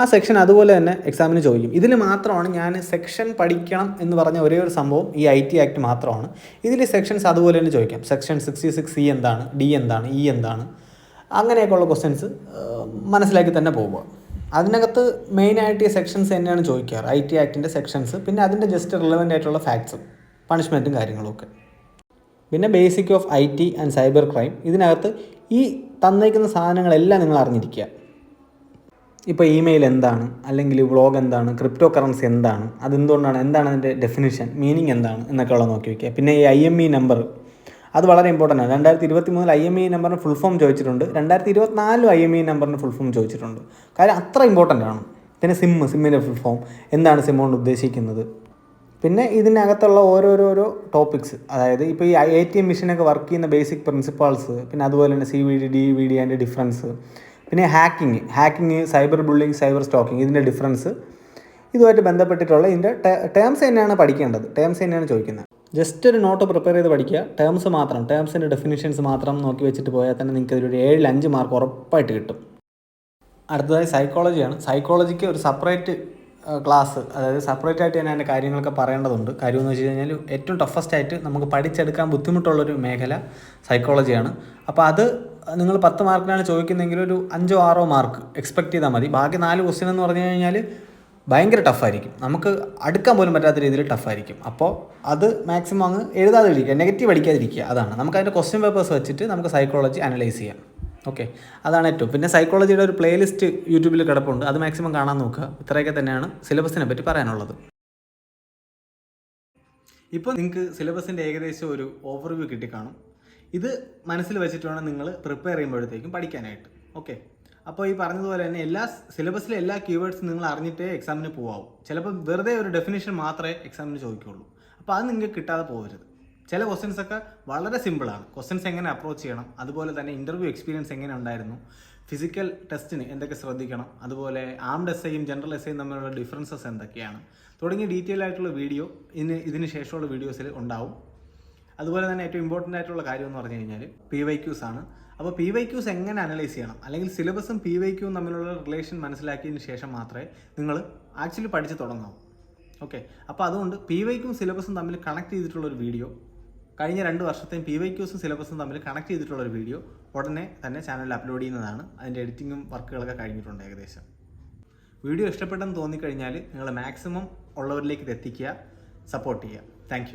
ആ സെക്ഷൻ അതുപോലെ തന്നെ എക്സാമിന് ചോദിക്കും. ഇതിൽ മാത്രമാണ് ഞാൻ സെക്ഷൻ പഠിക്കണം എന്ന് പറഞ്ഞ ഒരേ ഒരു സംഭവം ഈ ഐ ടി ആക്ട് മാത്രമാണ്. ഇതിൽ സെക്ഷൻസ് അതുപോലെ തന്നെ ചോദിക്കാം. സെക്ഷൻ സിക്സ്റ്റി സിക്സ് സി എന്താണ്? ഡി എന്താണ്? ഇ എന്താണ്? അങ്ങനെയൊക്കെയുള്ള ക്വസ്റ്റ്യൻസ് മനസ്സിലാക്കി തന്നെ പോവുക. അതിനകത്ത് മെയിനായിട്ട് ഈ സെക്ഷൻസ് തന്നെയാണ് ചോദിക്കാറ്. ഐ ടി ആക്ടിന്റെ സെക്ഷൻസ് പിന്നെ അതിന്റെ ജസ്റ്റ് റിലവന്റ് ആയിട്ടുള്ള ഫാക്ട്സും പണിഷ്മെന്റും കാര്യങ്ങളൊക്കെ. പിന്നെ basic of I T and cyber crime. ഇതിനകത്ത് ഈ തന്നേക്കുന്ന സാധനങ്ങളെല്ലാം നിങ്ങൾ അറിഞ്ഞിരിക്കുക. ഇപ്പോൾ ഇമെയിൽ എന്താണ്? അല്ലെങ്കിൽ വ്ളോഗ് എന്താണ്? ക്രിപ്റ്റോ കറൻസി എന്താണ്? അതെന്തുകൊണ്ടാണ്? എന്താണ് അതിന്റെ ഡെഫിനിഷൻ? മീനിങ് എന്താണ്? എന്നൊക്കെ ഉള്ളത് നോക്കി വയ്ക്കുക. പിന്നെ ഈ ഐ എം ഇ നമ്പർ. അത് വളരെ ഇമ്പോർട്ടന്റ് ആണ്. രണ്ടായിരത്തി ഇരുപത്തി മൂന്നിൽ ഐ എം ഇ നമ്പറിന് ഫുൾ ഫോം ചോദിച്ചിട്ടുണ്ട്. രണ്ടായിരത്തി ഇരുപത്തിനാലിലും ഐ എം ഇ നമ്പറിന് ഫുൾ ഫോം ചോദിച്ചിട്ടുണ്ട്. കാര്യം അത്ര ഇമ്പോർട്ടന്റ് ആണ്. പിന്നെ സിമ്മ് സിമ്മിന്റെ ഫുൾ ഫോം എന്താണ് സിം കൊണ്ട് ഉദ്ദേശിക്കുന്നത്? പിന്നെ ഇതിനകത്തുള്ള ഓരോരോരോ ടോപ്പിക്സ് അതായത് ഇപ്പോൾ ഈ എ ടി എം മെഷീനൊക്കെ വർക്ക് ചെയ്യുന്ന ബേസിക് പ്രിൻസിപ്പാൾസ് പിന്നെ അതുപോലെ തന്നെ C V D D V D അതിന്റെ ഡിഫറൻസ് പിന്നെ hacking hacking cyber bullying cyber stalking ഇതിന്റെ ഡിഫറൻസ് ഇതുമായിട്ട് ബന്ധപ്പെട്ടിട്ടുള്ള ഇതിന്റെ ടേംസ് തന്നെയാണ് പഠിക്കേണ്ടത്. ടേംസ് തന്നെയാണ് ചോദിക്കുന്നത്. ജസ്റ്റ് ഒരു നോട്ട് പ്രിപ്പയർ ചെയ്ത് പഠിക്കുക. ടേംസ് മാത്രം ടേംസിന്റെ ഡെഫിനിഷൻസ് മാത്രം നോക്കി വെച്ചിട്ട് പോയാൽ തന്നെ നിങ്ങൾക്ക് ഒരു ഏഴിൽ അഞ്ച് മാർക്ക് ഉറപ്പായിട്ട് കിട്ടും. അടുത്തതായി സൈക്കോളജിയാണ് സൈക്കോളജിക്ക് ഒരു സെപ്പറേറ്റ് ക്ലാസ് അതായത് സെപ്പറേറ്റ് ആയിട്ട് ഞാൻ അതിന്റെ കാര്യങ്ങളൊക്കെ പറയേണ്ടതുണ്ട്. കാര്യം എന്ന് വെച്ച് കഴിഞ്ഞാൽ ഏറ്റവും ടഫസ്റ്റ് ആയിട്ട് നമുക്ക് പഠിച്ചെടുക്കാൻ ബുദ്ധിമുട്ടുള്ളൊരു മേഖല സൈക്കോളജിയാണ് അപ്പോൾ അത് നിങ്ങൾ പത്ത് മാർക്കിനാണ് ചോദിക്കുന്നതെങ്കിൽ ഒരു അഞ്ചോ ആറോ മാർക്ക് എക്സ്പെക്ട് ചെയ്താൽ മതി. ബാക്കി നാല് ക്വസ്റ്റ്യൻ എന്ന് പറഞ്ഞു കഴിഞ്ഞാൽ ഭയങ്കര ടഫായിരിക്കും നമുക്ക് അടുക്കാൻ പോലും പറ്റാത്ത രീതിയിൽ ടഫായിരിക്കും അപ്പോൾ അത് മാക്സിമം അങ്ങ് എഴുതാതെ ഇരിക്കുക നെഗറ്റീവ് അടിക്കാതിരിക്കുക അതാണ്. നമുക്ക് അതിന്റെ ക്വസ്റ്റ്യൻ പേപ്പേഴ്സ് വെച്ചിട്ട് നമുക്ക് സൈക്കോളജി അനലൈസ് ചെയ്യാം. ഓക്കെ. അതാണ് ഏറ്റവും. പിന്നെ സൈക്കോളജിയുടെ ഒരു പ്ലേലിസ്റ്റ് യൂട്യൂബിൽ കിടപ്പുണ്ട്. അത് മാക്സിമം കാണാൻ നോക്കുക. ഇത്രയൊക്കെ തന്നെയാണ് സിലബസിനെ പറ്റി പറയാനുള്ളത്. ഇപ്പോൾ നിങ്ങൾക്ക് സിലബസിന്റെ ഏകദേശം ഒരു ഓവർവ്യൂ കിട്ടിക്കാണും ഇത് മനസ്സിൽ വെച്ചിട്ട് വേണം നിങ്ങൾ പ്രിപ്പയർ ചെയ്യുമ്പോഴത്തേക്കും പഠിക്കാനായിട്ട്. ഓക്കെ. അപ്പോൾ ഈ പറഞ്ഞതുപോലെ തന്നെ എല്ലാ സിലബസിലെ എല്ലാ കീവേഡ്സും നിങ്ങൾ അറിഞ്ഞിട്ടേ എക്സാമിന് പോകാവും ചിലപ്പോൾ വെറുതെ ഒരു ഡെഫിനേഷൻ മാത്രമേ എക്സാമിന് ചോദിക്കുള്ളൂ. അപ്പോൾ അത് നിങ്ങൾക്ക് കിട്ടാതെ പോകരുത്. ചില ക്വസ്റ്റ്യൻസ് ഒക്കെ വളരെ സിമ്പിളാണ് ക്വസ്റ്റ്യൻസ് എങ്ങനെ അപ്രോച്ച് ചെയ്യണം? അതുപോലെ തന്നെ ഇന്റർവ്യൂ എക്സ്പീരിയൻസ് എങ്ങനെ ഉണ്ടായിരുന്നു? ഫിസിക്കൽ ടെസ്റ്റിന് എന്തൊക്കെ ശ്രദ്ധിക്കണം? അതുപോലെ ആംഡ് എസ് ഐയും ജനറൽ എസ് ഐയും തമ്മിലുള്ള ഡിഫറൻസസ് എന്തൊക്കെയാണ്? തുടങ്ങിയ ഡീറ്റെയിൽ ആയിട്ടുള്ള വീഡിയോ ഇന്ന് ഇതിന് ശേഷമുള്ള വീഡിയോസിൽ ഉണ്ടാവും. അതുപോലെ തന്നെ ഏറ്റവും ഇമ്പോർട്ടന്റ് ആയിട്ടുള്ള കാര്യം എന്ന് പറഞ്ഞു കഴിഞ്ഞാൽ പി വൈ ക്യൂസ് ആണ്. അപ്പോൾ പി വൈ ക്യൂസ് എങ്ങനെ അനലൈസ് ചെയ്യണം? അല്ലെങ്കിൽ സിലബസും പി വൈ ക്യൂവും തമ്മിലുള്ള റിലേഷൻ മനസ്സിലാക്കിയതിന് ശേഷം മാത്രമേ നിങ്ങൾ ആക്ച്വലി പഠിച്ച് തുടങ്ങാവൂ. ഓക്കെ അപ്പോൾ അതുകൊണ്ട് പി വൈക്കും സിലബസും തമ്മിൽ കണക്ട് ചെയ്തിട്ടുള്ള ഒരു വീഡിയോ കഴിഞ്ഞ രണ്ട് വർഷത്തെയും പി വൈ ക്യൂസും സിലബസും തമ്മിൽ കണക്ട് ചെയ്തിട്ടുള്ള ഒരു വീഡിയോ ഉടനെ തന്നെ ചാനലിൽ അപ്ലോഡ് ചെയ്യുന്നതാണ്. അതിന്റെ എഡിറ്റിങ്ങും വർക്കുകളൊക്കെ കഴിഞ്ഞിട്ടുണ്ട് ഏകദേശം. വീഡിയോ ഇഷ്ടപ്പെട്ടെന്ന് തോന്നിക്കഴിഞ്ഞാൽ നിങ്ങൾ മാക്സിമം ഉള്ളവരിലേക്ക് ഇത് എത്തിക്കുക സപ്പോർട്ട് ചെയ്യുക. താങ്ക്